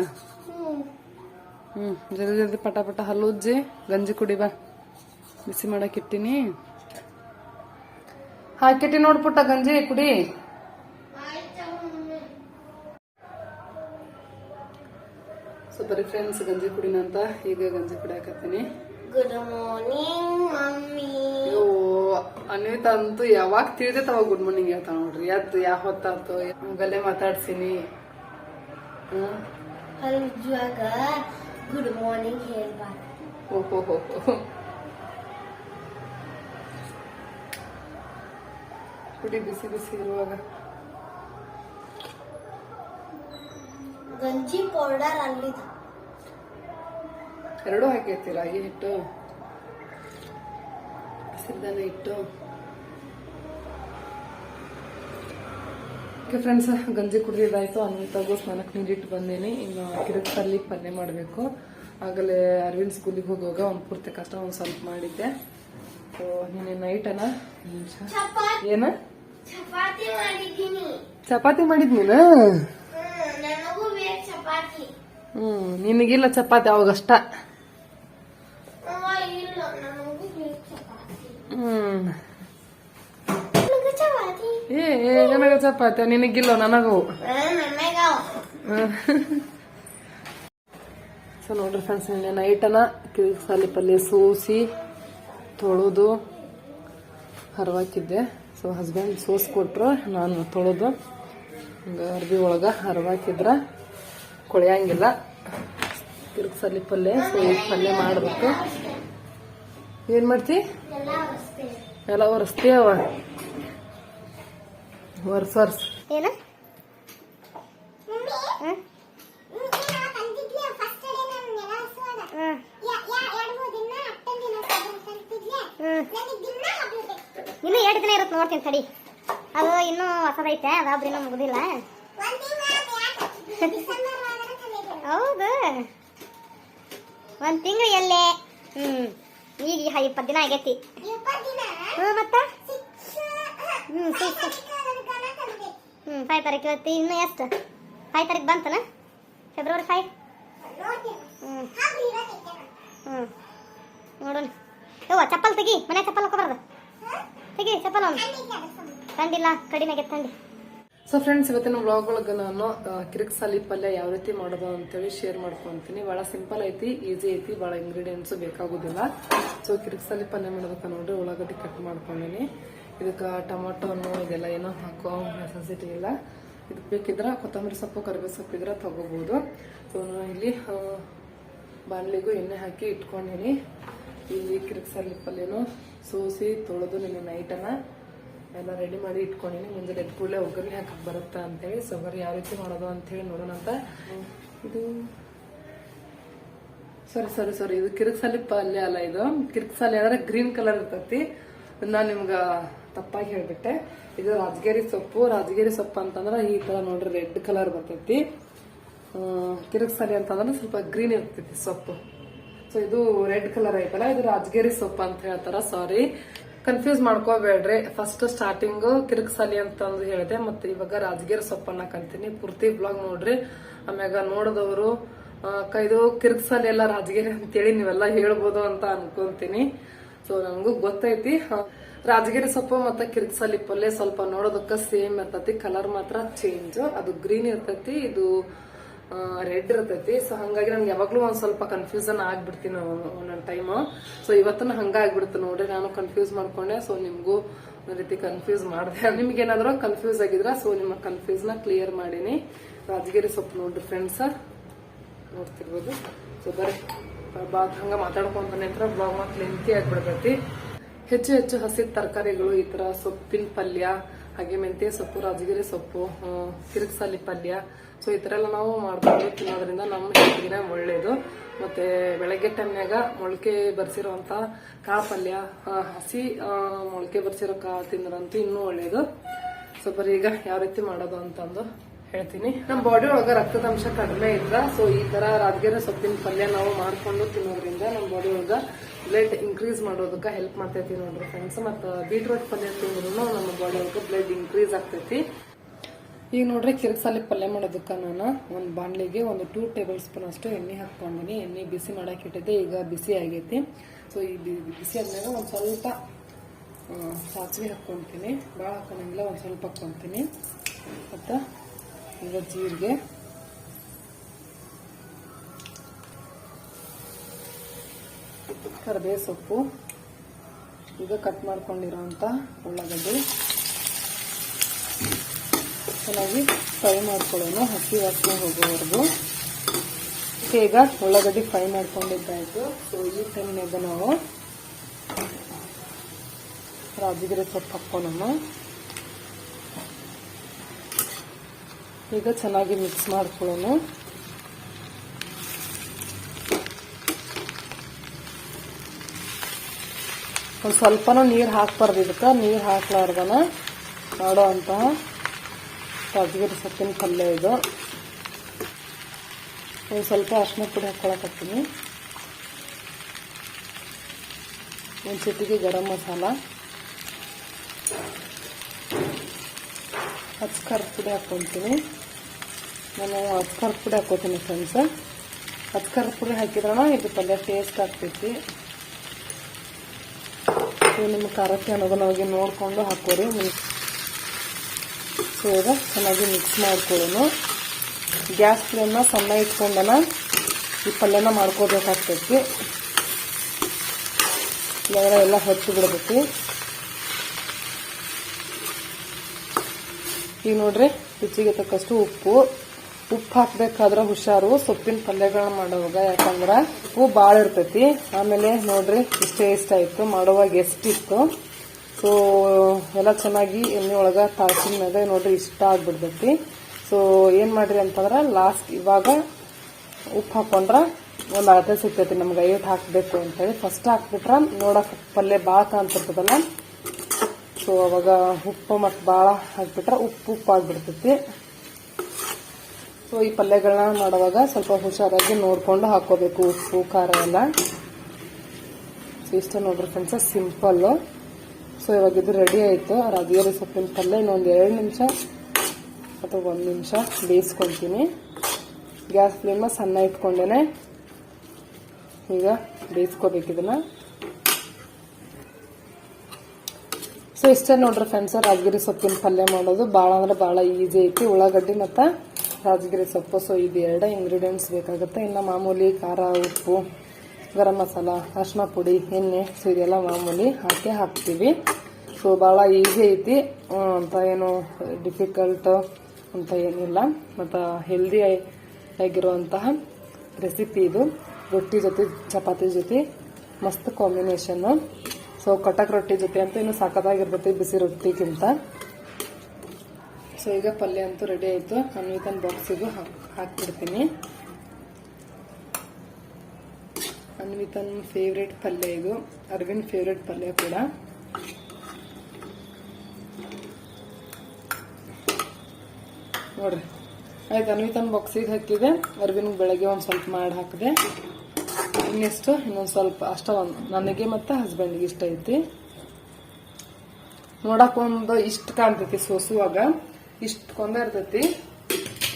ಹ್ಞೂ ಜಲ್ದಿ ಜಲ್ದಿ ಪಟ ಪಟ ಹಲ್ಲುಜ್ಜಿ ಗಂಜಿ ಕುಡಿ ಬಾ. ಬಿಸಿ ಮಾಡಕ್ಕೆ ಇಟ್ಟಿನಿ. ಹಾಕಿಟ್ಟಿ ನೋಡ್ಪುಟ್ಟ ಗಂಜಿ, ಕುಡಿ. ಸೊ ಬರೀ ಫ್ರೆಂಡ್ಸ್ ಗಂಜಿ ಕುಡಿನಂತ ಈಗ ಗಂಜಿ ಕುಡಿಯಾಕತ್ತೀನಿ. Good morning mummy. ಅಯ್ಯೋ ಅನ್ವಿತ ಅಂತೂ ಯಾವಾಗ ತಿಳಿದೈತೆ ಅವಾಗ ಗುಡ್ ಮಾರ್ನಿಂಗ್ ಹೇಳ್ತಾಳೆ ನೋಡ್ರಿ. ಎದ್ದು ಯಾವ ಹೊತ್ತಾತು ಗಲ್ಲೆ ಮಾತಾಡ್ಸಿನಿ. ಹಲ್ಜುವಾಗ ಗುಡ್ ಮಾರ್ನಿಂಗ್ ಹೇಳ್ಬಾರ್ದು ಓಹೋ ಹೋ ಹೋ. ಕುಡಿ ಬಿಸಿ ಬಿಸಿ ಇರುವಾಗ. ಗಂಜಿ ಪೌಡರ್ ಅಲ್ಲಿದ. ಎರಡೂ ಹಾಕೈತಿ ರಾಗಿ ಹಿಟ್ಟು? ಹಸಿರ್ದಾನೆ ಹಿಟ್ಟು? ಓಕೆ ಫ್ರೆಂಡ್ಸ್ ಗಂಜಿ ಕುಡಿದಿದ್ದಾಯ್ತು. ಅನ್ನತಾಗು ಸ್ನಾನಕ್ಕೆ ನೀರಿಟ್ಟು ಬಂದೇನೆ. ಇನ್ನು ಕಿರುಕಲ್ಲಿ ಪಲ್ಯ ಮಾಡಬೇಕು. ಆಗಲೇ ಅರವಿಂದ್ ಸ್ಕೂಲಿಗೆ ಹೋಗುವಾಗ ಒಂದು ಪೂರ್ತಿ ಕಷ್ಟ ಒಂದು ಸ್ವಲ್ಪ ಮಾಡಿದ್ದೆ. ಸೊ ನಿನ್ನೆ ನೈಟನ ಏನ? ಚಪಾತಿ ಮಾಡಿದ್ದೀನಿ. ಚಪಾತಿ ಮಾಡಿದ್ ನೀನು ಹ್ಮ್ ನನಗೂ ಬೇಕು ಚಪಾತಿ. ಹ್ಮ್ ನಿನಗಿಲ್ಲ ಚಪಾತಿ ಅವಾಗಷ್ಟ ಅವ್ವ, ಇಲ್ಲ ನನಗೂ ಬೇಕು ಚಪಾತಿ ಹ್ಮ್ ನನಗೂ ಚಪಾತಿ ಏ ಏ, ನನಗ ಚಪಾತಿ ನಿನಗಿಲ್ಲ ನನಗೂ? ಸೊ ನೋಡ್ರಿ ಫ್ರೆಂಡ್ಸ್ ನಿನ್ನೆ ನೈಟನ ಸಾಲಿ ಪಲ್ಯ ಸೋಸಿ ತೊಳೆದು ಹರವಾಕಿದ್ದೆ. ಸೊ ಹಸ್ಬೆಂಡ್ ಸೋಸ್ ಕೊಟ್ರು ನಾನು ತೊಳೆದು ಹಿಂಗೆ ಅರ್ಬಿ ಒಳಗೆ ಹರವಾಕಿದ್ರ ಕೊಳೆಯಂಗಿಲ್ಲ. ಕಿರುಕ್ಸಲಿ ಪಲ್ಯ ಸೊ ಪಲ್ಯ ಮಾಡಬೇಕು. ಏನು ಮಾಡ್ತಿ? ಎಲ್ಲ ಒರೆಸ್ತೀವ ಒರ್ಸ್ ಒರ್ಸ್. ಏನ? ಇನ್ನು ಎರಡು ದಿನ ಇರುತ್ತೆ ನೋಡ್ತೀನಿ ಸರಿ ಅದು ಇನ್ನೂ ಹೊಸದೈತೆ ಅದಾದ್ರೆ ಇನ್ನೂ ಮುಗುದಿಲ್ಲ. ಹೌದು. ಒಂದ್ ತಿಂಗಳು ಎಲ್ಲೇ. ಹ್ಮ್. ಈಗ ಇಪ್ಪತ್ತು ದಿನ ಆಗೈತಿ. ಹ್ಮ್ ಫೈವ್ ತಾರೀಕು ಇವತ್ತು ಇನ್ನು ಎಷ್ಟು? ಫೈವ್ ತಾರೀಕು ಬಂತನ? ಫೆಬ್ರವರಿ ಫೈವ್ ಹ್ಮ್. ಹ್ಞೂ ನೋಡೋಣ. ಯವ್ವ, ಚಪ್ಪಲ್ ತೆಗಿ. ಮನೆ ಚಪ್ಪಲ್ ಹಾಕೋಬಾರ್ದು? ತೆಗಿ, ಚಪ್ಪಲ್ ಅವ್ನು. ತಂಡಿಲ್ಲ ಕಡಿಮೆ ಆಗೈತೆ ತಂಡಿ ಸೊ ಫ್ರೆಂಡ್ಸ್ ಇವತ್ತಿನ ವ್ಲಾಗ್ ಒಳಗೆ ನಾನು ಕಿರಿಕ್ ಸಾಲಿ ಪಲ್ಯ ಯಾವ ರೀತಿ ಮಾಡೋದು ಅಂತೇಳಿ ಶೇರ್ ಮಾಡ್ಕೊಂತೀನಿ. ಭಾಳ ಸಿಂಪಲ್ ಐತಿ ಈಸಿ ಐತಿ ಭಾಳ ಇಂಗ್ರೀಡಿಯೆಂಟ್ಸು ಬೇಕಾಗೋದಿಲ್ಲ. ಸೊ ಕಿರಿಕ್ ಸಾಲಿ ಪಲ್ಯ ಮಾಡೋದಕ್ಕೆ ನೋಡ್ರಿ, ಉಳ್ಳಾಗಡ್ಡಿ ಕಟ್ ಮಾಡ್ಕೊಂಡಿನಿ. ಇದಕ್ಕೆ ಹಣ್ಣು ಇದೆಲ್ಲ ಏನೋ ಹಾಕೋ ನೆಸೆಸಿಟಿ ಇಲ್ಲ. ಇದಕ್ಕೆ ಬೇಕಿದ್ರೆ ಕೊತ್ತಂಬರಿ ಸೊಪ್ಪು, ಕರಿಬೇವು ಸೊಪ್ಪು ಇದ್ರೆ ತಗೋಬಹುದು ಸೊ ಇಲ್ಲಿ ಬಾಣಲಿಗೂ ಎಣ್ಣೆ ಹಾಕಿ ಇಟ್ಕೊಂಡಿನಿ. ಇಲ್ಲಿ ಕಿರಿಕ್ ಸಾಲಿ ಪಲ್ಯನು ಸೋಸಿ ತೊಳೆದು ನಿನ್ನೆ ನೈಟನ್ನು ಎಲ್ಲ ರೆಡಿ ಮಾಡಿ ಇಟ್ಕೊಂಡಿನಿ. ಮುಂದೆ ಎದ್ದು ಕೂಡಲೇ ಒಗ್ಗರಣೆ ಹಾಕಕ್ಕೆ ಬರುತ್ತಾ ಅಂತೇಳಿ. ಸೊ ಯಾವ ರೀತಿ ಮಾಡೋದು ಅಂತೇಳಿ ನೋಡೋಣ ಅಂತ. ಇದು ಸಾರಿ ಸಾರಿ ಸಾರಿ ಇದು ಕಿರಿಕ್ಸಾಲಿ ಪಲ್ಯ ಅಲ್ಲ ಇದು. ಕಿರಿಕ್ಸಾಲಿ ಅಂದ್ರೆ ಗ್ರೀನ್ ಕಲರ್ ಇರ್ತೈತಿ. ನಾನು ನಿಮ್ಗ ತಪ್ಪಾಗಿ ಹೇಳ್ಬಿಟ್ಟೆ. ಇದು ರಾಜಗಿರಿ ಸೊಪ್ಪು. ರಾಜಗಿರಿ ಸೊಪ್ಪು ಅಂತಂದ್ರೆ ಈ ತರ ನೋಡ್ರಿ ರೆಡ್ ಕಲರ್ ಬರ್ತೈತಿ. ಕಿರಿಕ್ಸಾಲಿ ಅಂತಂದ್ರೆ ಸ್ವಲ್ಪ ಗ್ರೀನ್ ಇರ್ತೈತಿ ಸೊಪ್ಪು. ಸೊ ಇದು ರೆಡ್ ಕಲರ್ ಐತಲ್ಲ, ಇದು ರಾಜಗಿರಿ ಸೊಪ್ಪು ಅಂತ ಹೇಳ್ತಾರ ಸಾರಿ ಕನ್ಫ್ಯೂಸ್ ಮಾಡ್ಕೋಬೇಡ್ರಿ. ಫಸ್ಟ್ ಸ್ಟಾರ್ಟಿಂಗ್ ಕಿರಿಕ್ಸಾಲಿ ಅಂತಂದು ಹೇಳಿದೆ, ಮತ್ತೆ ಇವಾಗ ರಾಜಗಿರಿ ಸೊಪ್ಪನ್ನ ಕಂತೀನಿ ಪೂರ್ತಿ ಬ್ಲಾಗ್ ನೋಡ್ರಿ. ಆಮ್ಯಾಗ ನೋಡಿದವರು ಇದು ಕಿರಿಕ್ಸಾಲಿ ಎಲ್ಲ ರಾಜಗಿರಿ ಅಂತೇಳಿ ನೀವೆಲ್ಲ ಹೇಳ್ಬೋದು ಅಂತ ಅನ್ಕೊಂತೀನಿ. ಸೊ ನನಗೂ ಗೊತ್ತೈತಿ. ರಾಜಗಿರಿ ಸೊಪ್ಪು ಮತ್ತೆ ಕಿರಿಕ್ಸಾಲಿ ಪಲ್ಯ ಸ್ವಲ್ಪ ನೋಡೋದಕ್ಕ ಸೇಮ್ ಇರ್ತತಿ ಕಲರ್ ಮಾತ್ರ ಚೇಂಜ್ ಅದು ಗ್ರೀನ್ ಇರ್ತೈತಿ, ಇದು ರೆಡ್ ಇರ್ತೈತಿ. ಸೊ ಹಂಗಾಗಿ ನನ್ಗೆ ಯಾವಾಗ್ಲೂ ಒಂದ್ ಸ್ವಲ್ಪ ಕನ್ಫ್ಯೂಸನ್ ಆಗ್ಬಿಡ್ತೀನಿ ಒಂದೊಂದ್ ಟೈಮ್ ಸೊ ಇವತ್ತನ ಹಂಗ ಆಗ್ಬಿಡ್ತು ನೋಡ್ರಿ, ನಾನು ಕನ್ಫ್ಯೂಸ್ ಮಾಡ್ಕೊಂಡೆ. ಸೊ ನಿಮ್ಗೂ ಒಂದ್ ರೀತಿ ಕನ್ಫ್ಯೂಸ್ ಮಾಡಿದೆ. ನಿಮ್ಗೆ ಏನಾದ್ರು ಕನ್ಫ್ಯೂಸ್ ಆಗಿದ್ರ ಸೊ ನಿಮ್ಮ ಕನ್ಫ್ಯೂಸ್ನ ಕ್ಲಿಯರ್ ಮಾಡೀನಿ. ರಾಜಗಿರಿ ಸೊಪ್ಪು ನೋಡ್ರಿ ಫ್ರೆಂಡ್ಸ್ ನೋಡ್ತಿರ್ಬೋದು. ಸೊ ಬರೀ ಬಾತ್ ಹಂಗ ಮಾತಾಡ್ಕೊಂತ ನಂತರ ಬ್ಲಾಗ್ ಮಾತ್ರ ಲೆಂತಿ ಆಗ್ಬಿಡ್ತೈತಿ ಹೆಚ್ಚು ಹೆಚ್ಚು ಹಸಿ ತರಕಾರಿಗಳು, ಈ ತರ ಸೊಪ್ಪಿನ ಪಲ್ಯ, ಹಾಗೆ ಮೆಂತ್ಯ ಸೊಪ್ಪು, ರಾಜಗಿರಿ ಸೊಪ್ಪು ಕಿರಿಕ್ಸಾಲಿ ಪಲ್ಯ. ಸೊ ಈ ತರ ಎಲ್ಲ ನಾವು ಮಾಡ್ಕೊಂಡು ತಿನ್ನೋದ್ರಿಂದ ನಮ್ಮ ಹೆಲ್ತ್ಗೆ ಒಳ್ಳೇದು. ಮತ್ತೆ ಬೆಳಗ್ಗೆ ಟೈಮ್ನಾಗ ಮೊಳಕೆ ಬರ್ಸಿರುವಂತ ಕಾ ಪಲ್ಯ ಹಸಿ ಮೊಳಕೆ ಬರ್ಸಿರೋ ಕಾ ತಿಂದ್ರಂತೂ ಇನ್ನೂ ಒಳ್ಳೇದು. ಸೊ ಬರೀ ಈಗ ಯಾವ ರೀತಿ ಮಾಡೋದು ಅಂತಂದು ಹೇಳ್ತೀನಿ. ನಮ್ಮ ಬಾಡಿ ಒಳಗ ರಕ್ತದ ಅಂಶ ಕಡಿಮೆ ಇದ್ರ ಸೊ ಈ ತರ ರಾಜಗಿರ ಸೊಪ್ಪಿನ ಪಲ್ಯ ನಾವು ಮಾಡ್ಕೊಂಡು ತಿನ್ನೋದ್ರಿಂದ ನಮ್ಮ ಬಾಡಿ ಒಳಗ ಬ್ಲಡ್ ಇನ್ಕ್ರೀಸ್ ಮಾಡೋದಕ್ಕೆ ಹೆಲ್ಪ್ ಮಾಡ್ತೈತಿ ನೋಡ್ರಿ ಫ್ರೆಂಡ್ಸ್ ಮತ್ತು ಬೀಟ್ರೂಟ್ ಪಲ್ಯ ತಿಂದ್ರೂ ನಮ್ಮ ಬಾಡಿ ಒಳಗೆ ಬ್ಲಡ್ ಇನ್ಕ್ರೀಸ್ ಆಗ್ತೈತಿ. ಈಗ ನೋಡ್ರಿ ಕಿರಿಕ್ಸಾಲಿ ಪಲ್ಯ ಮಾಡೋದಕ್ಕೆ ನಾನು ಒಂದು ಬಾಣಲಿಗೆ ಒಂದು ಟೂ ಟೇಬಲ್ ಸ್ಪೂನ್ ಅಷ್ಟು ಎಣ್ಣೆ ಹಾಕ್ಕೊಂಡಿನಿ. ಎಣ್ಣೆ ಬಿಸಿ ಮಾಡಕ್ಕೆ ಇಟ್ಟಿದ್ದೆ, ಈಗ ಬಿಸಿ ಆಗೈತಿ. ಸೊ ಈ ಬಿಸಿ ಆದ್ಮೇಲೆ ಒಂದು ಸ್ವಲ್ಪ ಸಾಸಿವೆ ಹಾಕ್ಕೊತೀನಿ. ಭಾಳ ಹಾಕೊಳಂಗಿಲ್ಲ ಒಂದು ಸ್ವಲ್ಪ ಹಾಕ್ಕೊತೀನಿ. ಮತ್ತು ಈಗ ಜೀರಿಗೆ. ಕರಿಬೇವು ಸೊಪ್ಪು. ಈಗ ಕಟ್ ಮಾಡ್ಕೊಂಡಿರೋಂಥ ಉಳ್ಳಾಗಡ್ಡಿ. ಚೆನ್ನಾಗಿ ಫ್ರೈ ಮಾಡ್ಕೊಳ್ಳೋಣ, ಹಸಿ ವಾಸನೆ ಹೋಗೋವರೆಗೂ. ಈಗ ಉಳ್ಳಾಗಡ್ಡಿ ಫ್ರೈ ಮಾಡ್ಕೊಂಡಿದ್ದಾಯಿತು. ಸೊ ಈ ಟೈಮ್ನಾಗ ನಾವು ರಾಜಗಿರಿ ಸೊಪ್ಪು ಹಾಕ್ಕೊಳ್ಳೋಣ ಈಗ ಚೆನ್ನಾಗಿ ಮಿಕ್ಸ್ ಮಾಡ್ಕೊಳ್ಳೋಣ. ಒಂದು ಸ್ವಲ್ಪನೂ ನೀರು ಹಾಕ್ಬಾರ್ದು ಇದಕ್ಕೆ. ನೀರು ಹಾಕ್ಲಾರ್ದನ ಮಾಡೋ ಅಂತಹ ತಜ್ಗಿರಿ ಸೊಪ್ಪಿನ ಪಲ್ಯ ಇದು. ಒಂದು ಸ್ವಲ್ಪ ಅರ್ಶಿನ ಪುಡಿ ಹಾಕ್ಕೊಳಕತ್ತೀನಿ ಒಂದು ಚಿಟಿಗೆ ಗರಂ ಮಸಾಲ. ಹಚ್ಕರ್ ಪುಡಿ ಹಾಕ್ಕೊತೀನಿ ನಾನು ಹಚ್ಕರ್ ಪುಡಿ ಹಾಕೋತೀನಿ ಫ್ರೆಂಡ್ಸ್ ಹಚ್ಕರ್ ಪುಡಿ ಹಾಕಿದ್ರಣ ಇದು ಪಲ್ಯ ಟೇಸ್ಟ್ ಆಗ್ತೈತಿ. ಸೊ ನಿಮ್ಮ ಖಾರಕ್ಕೆ ಅನುಗುಣವಾಗಿ ನೋಡಿಕೊಂಡು ಹಾಕೋರಿ. ಸೊ, ಈಗ ಚೆನ್ನಾಗಿ ಮಿಕ್ಸ್ ಮಾಡ್ಕೊಳ್ಳೋಣ. ಗ್ಯಾಸ್ ಫ್ಲೇಮ್ನ ಸಣ್ಣ ಇಟ್ಕೊಂಡನ ಈ ಪಲ್ಯನ ಮಾಡ್ಕೋಬೇಕಾಗ್ತೈತಿ. ಇಲ್ಲ ಎಲ್ಲ ಹೊತ್ತು ಬಿಡ್ಬೇಕು. ಈಗ ನೋಡ್ರಿ, ರುಚಿಗೆ ತಕ್ಕಷ್ಟು ಉಪ್ಪು. ಉಪ್ಪು ಹಾಕ್ಬೇಕಾದ್ರೆ ಹುಷಾರು, ಸೊಪ್ಪಿನ ಪಲ್ಯಗಳನ್ನ ಮಾಡುವಾಗ ಯಾಕಂದ್ರೆ ಉಪ್ಪು ಭಾಳ ಇರ್ತೈತಿ. ಆಮೇಲೆ ನೋಡ್ರಿ, ಇಷ್ಟೇ ಇಷ್ಟ ಆಯ್ತು ಮಾಡುವಾಗ ಎಷ್ಟಿತ್ತು ಸೊ ಎಲ್ಲ ಚೆನ್ನಾಗಿ ಎಣ್ಣೆ ಒಳಗ ತಾಳ್ಸಿನ ಮೇಲೆ ನೋಡ್ರಿ ಇಷ್ಟ ಆಗ್ಬಿಡ್ತೈತಿ. ಸೊ ಏನ್ ಮಾಡ್ರಿ ಅಂತಂದ್ರೆ ಲಾಸ್ಟ್ ಇವಾಗ ಉಪ್ಪು ಹಾಕೊಂಡ್ರ ಒಂದು ಅಳತೆ ಸಿಗ್ತೈತಿ ನಮ್ಗೆ ಐಟ್ ಹಾಕಬೇಕು ಅಂತೇಳಿ. ಫಸ್ಟ್ ಹಾಕ್ಬಿಟ್ರ ನೋಡಕ್ ಪಲ್ಯ ಭಾಳ ಕಾಣ್ತಿರ್ತದಲ್ಲ. ಸೊ ಅವಾಗ ಉಪ್ಪು ಮತ್ತು ಭಾಳ ಹಾಕ್ಬಿಟ್ರೆ ಉಪ್ಪು ಉಪ್ಪು ಆಗ್ಬಿಡ್ತೈತಿ. ಸೊ ಈ ಪಲ್ಯಗಳನ್ನ ಮಾಡುವಾಗ ಸ್ವಲ್ಪ ಹುಷಾರಾಗಿ ನೋಡ್ಕೊಂಡು ಹಾಕೋಬೇಕು ಉಪ್ಪು, ಖಾರ ಎಲ್ಲ. ಸೊ ಇಷ್ಟ ನೋಡ್ರಿ ಫ್ರೆಂಡ್ಸ್ ಸಿಂಪಲ್ಲು ಸೊ ಇವಾಗ ಇದು ರೆಡಿ ಆಯಿತು. ರಾಜಗಿರಿ ಸೊಪ್ಪಿನ ಪಲ್ಯ ಇನ್ನೊಂದು ಎರಡು ನಿಮಿಷ ಅಥವಾ ಒಂದು ನಿಮಿಷ ಬೇಯಿಸ್ಕೊತೀನಿ. ಗ್ಯಾಸ್ ಫ್ಲೇಮ ಸಣ್ಣ ಇಟ್ಕೊಂಡೇನೆ ಈಗ ಬೇಯಿಸ್ಕೋಬೇಕು ಇದನ್ನ. ಸೊ ಇಷ್ಟೇ ನೋಡ್ರಿ ಫ್ರೆಂಡ್ಸ್ ರಾಜಗಿರಿ ಸೊಪ್ಪಿನ ಪಲ್ಯ ಮಾಡೋದು. ಭಾಳ ಅಂದ್ರೆ ಭಾಳ ಈಸಿ ಐತಿ. ಉಳ್ಳಾಗಡ್ಡಿ ಮತ್ತು ರಾಜಗಿರಿ ಸೊಪ್ಪು, ಸೊ ಇದು ಎರಡೇ ಇಂಗ್ರೀಡಿಯೆಂಟ್ಸ್ ಬೇಕಾಗುತ್ತೆ. ಇನ್ನು ಮಾಮೂಲಿ ಖಾರ, ಉಪ್ಪು, ಗರಂ ಮಸಾಲ ಅರ್ಶಿನ ಪುಡಿ, ಎಣ್ಣೆ, ಸೊ ಇದೆಲ್ಲ ಮಾಮೂಲಿ ಹಾಕಿ ಹಾಕ್ತೀವಿ. ಸೊ ಭಾಳ ಈಸಿ ಐತಿ. ಅಂತ ಏನು ಡಿಫಿಕಲ್ಟ್ ಅಂತ ಏನಿಲ್ಲ. ಮತ್ತು ಹೆಲ್ದಿ ಆಗಿರುವಂತಹ ರೆಸಿಪಿ ಇದು. ರೊಟ್ಟಿ ಜೊತೆ, ಚಪಾತಿ ಜೊತೆ, ಮಸ್ತ್ ಕಾಂಬಿನೇಷನ್ನು ಸೊ ಕಟಕ್ ರೊಟ್ಟಿ ಜೊತೆ ಅಂತ ಇನ್ನು ಸಾಕತ್ತಾಗಿರ್ತೈತಿ ಬಿಸಿ ರೊಟ್ಟಿಗಿಂತ. ಸೊ ಈಗ ಪಲ್ಯ ಅಂತೂ ರೆಡಿ ಆಯಿತು. ಅನ್ವಿತನ್ ಬಾಕ್ಸಿಗೂ ಹಾಕಿ, ಹಾಕ್ಬಿಡ್ತೀನಿ. ಅನ್ವಿತನ್ ಫೇವ್ರೇಟ್ ಪಲ್ಯ ಇದು. ಅರವಿಂದ್ ಫೇವ್ರೇಟ್ ಪಲ್ಯ ಕೂಡ. ನೋಡ್ರಿ. ಆಯ್ತು ಅನ್ವಿತನ್ ಬಾಕ್ಸಿಗೆ ಹಾಕಿದೆ. ಅರವಿಂದ್ ಬೆಳಗ್ಗೆ ಒಂದು ಸ್ವಲ್ಪ ಮಾಡಿ ಹಾಕಿದೆ. ಇನ್ನೆಷ್ಟು? ಇನ್ನೊಂದು ಸ್ವಲ್ಪ. ಅಷ್ಟ ಒಂದು. ನನಗೆ ಮತ್ತು ಹಸ್ಬೆಂಡ್ಗೆ ಇಷ್ಟ ಐತಿ. ನೋಡಕ್ ಒಂದು ಇಷ್ಟ ಕಾಣ್ತೈತಿ ಸೋಸುವಾಗ ಇಷ್ಟ ಕೊಂದ ಇರ್ತೈತಿ.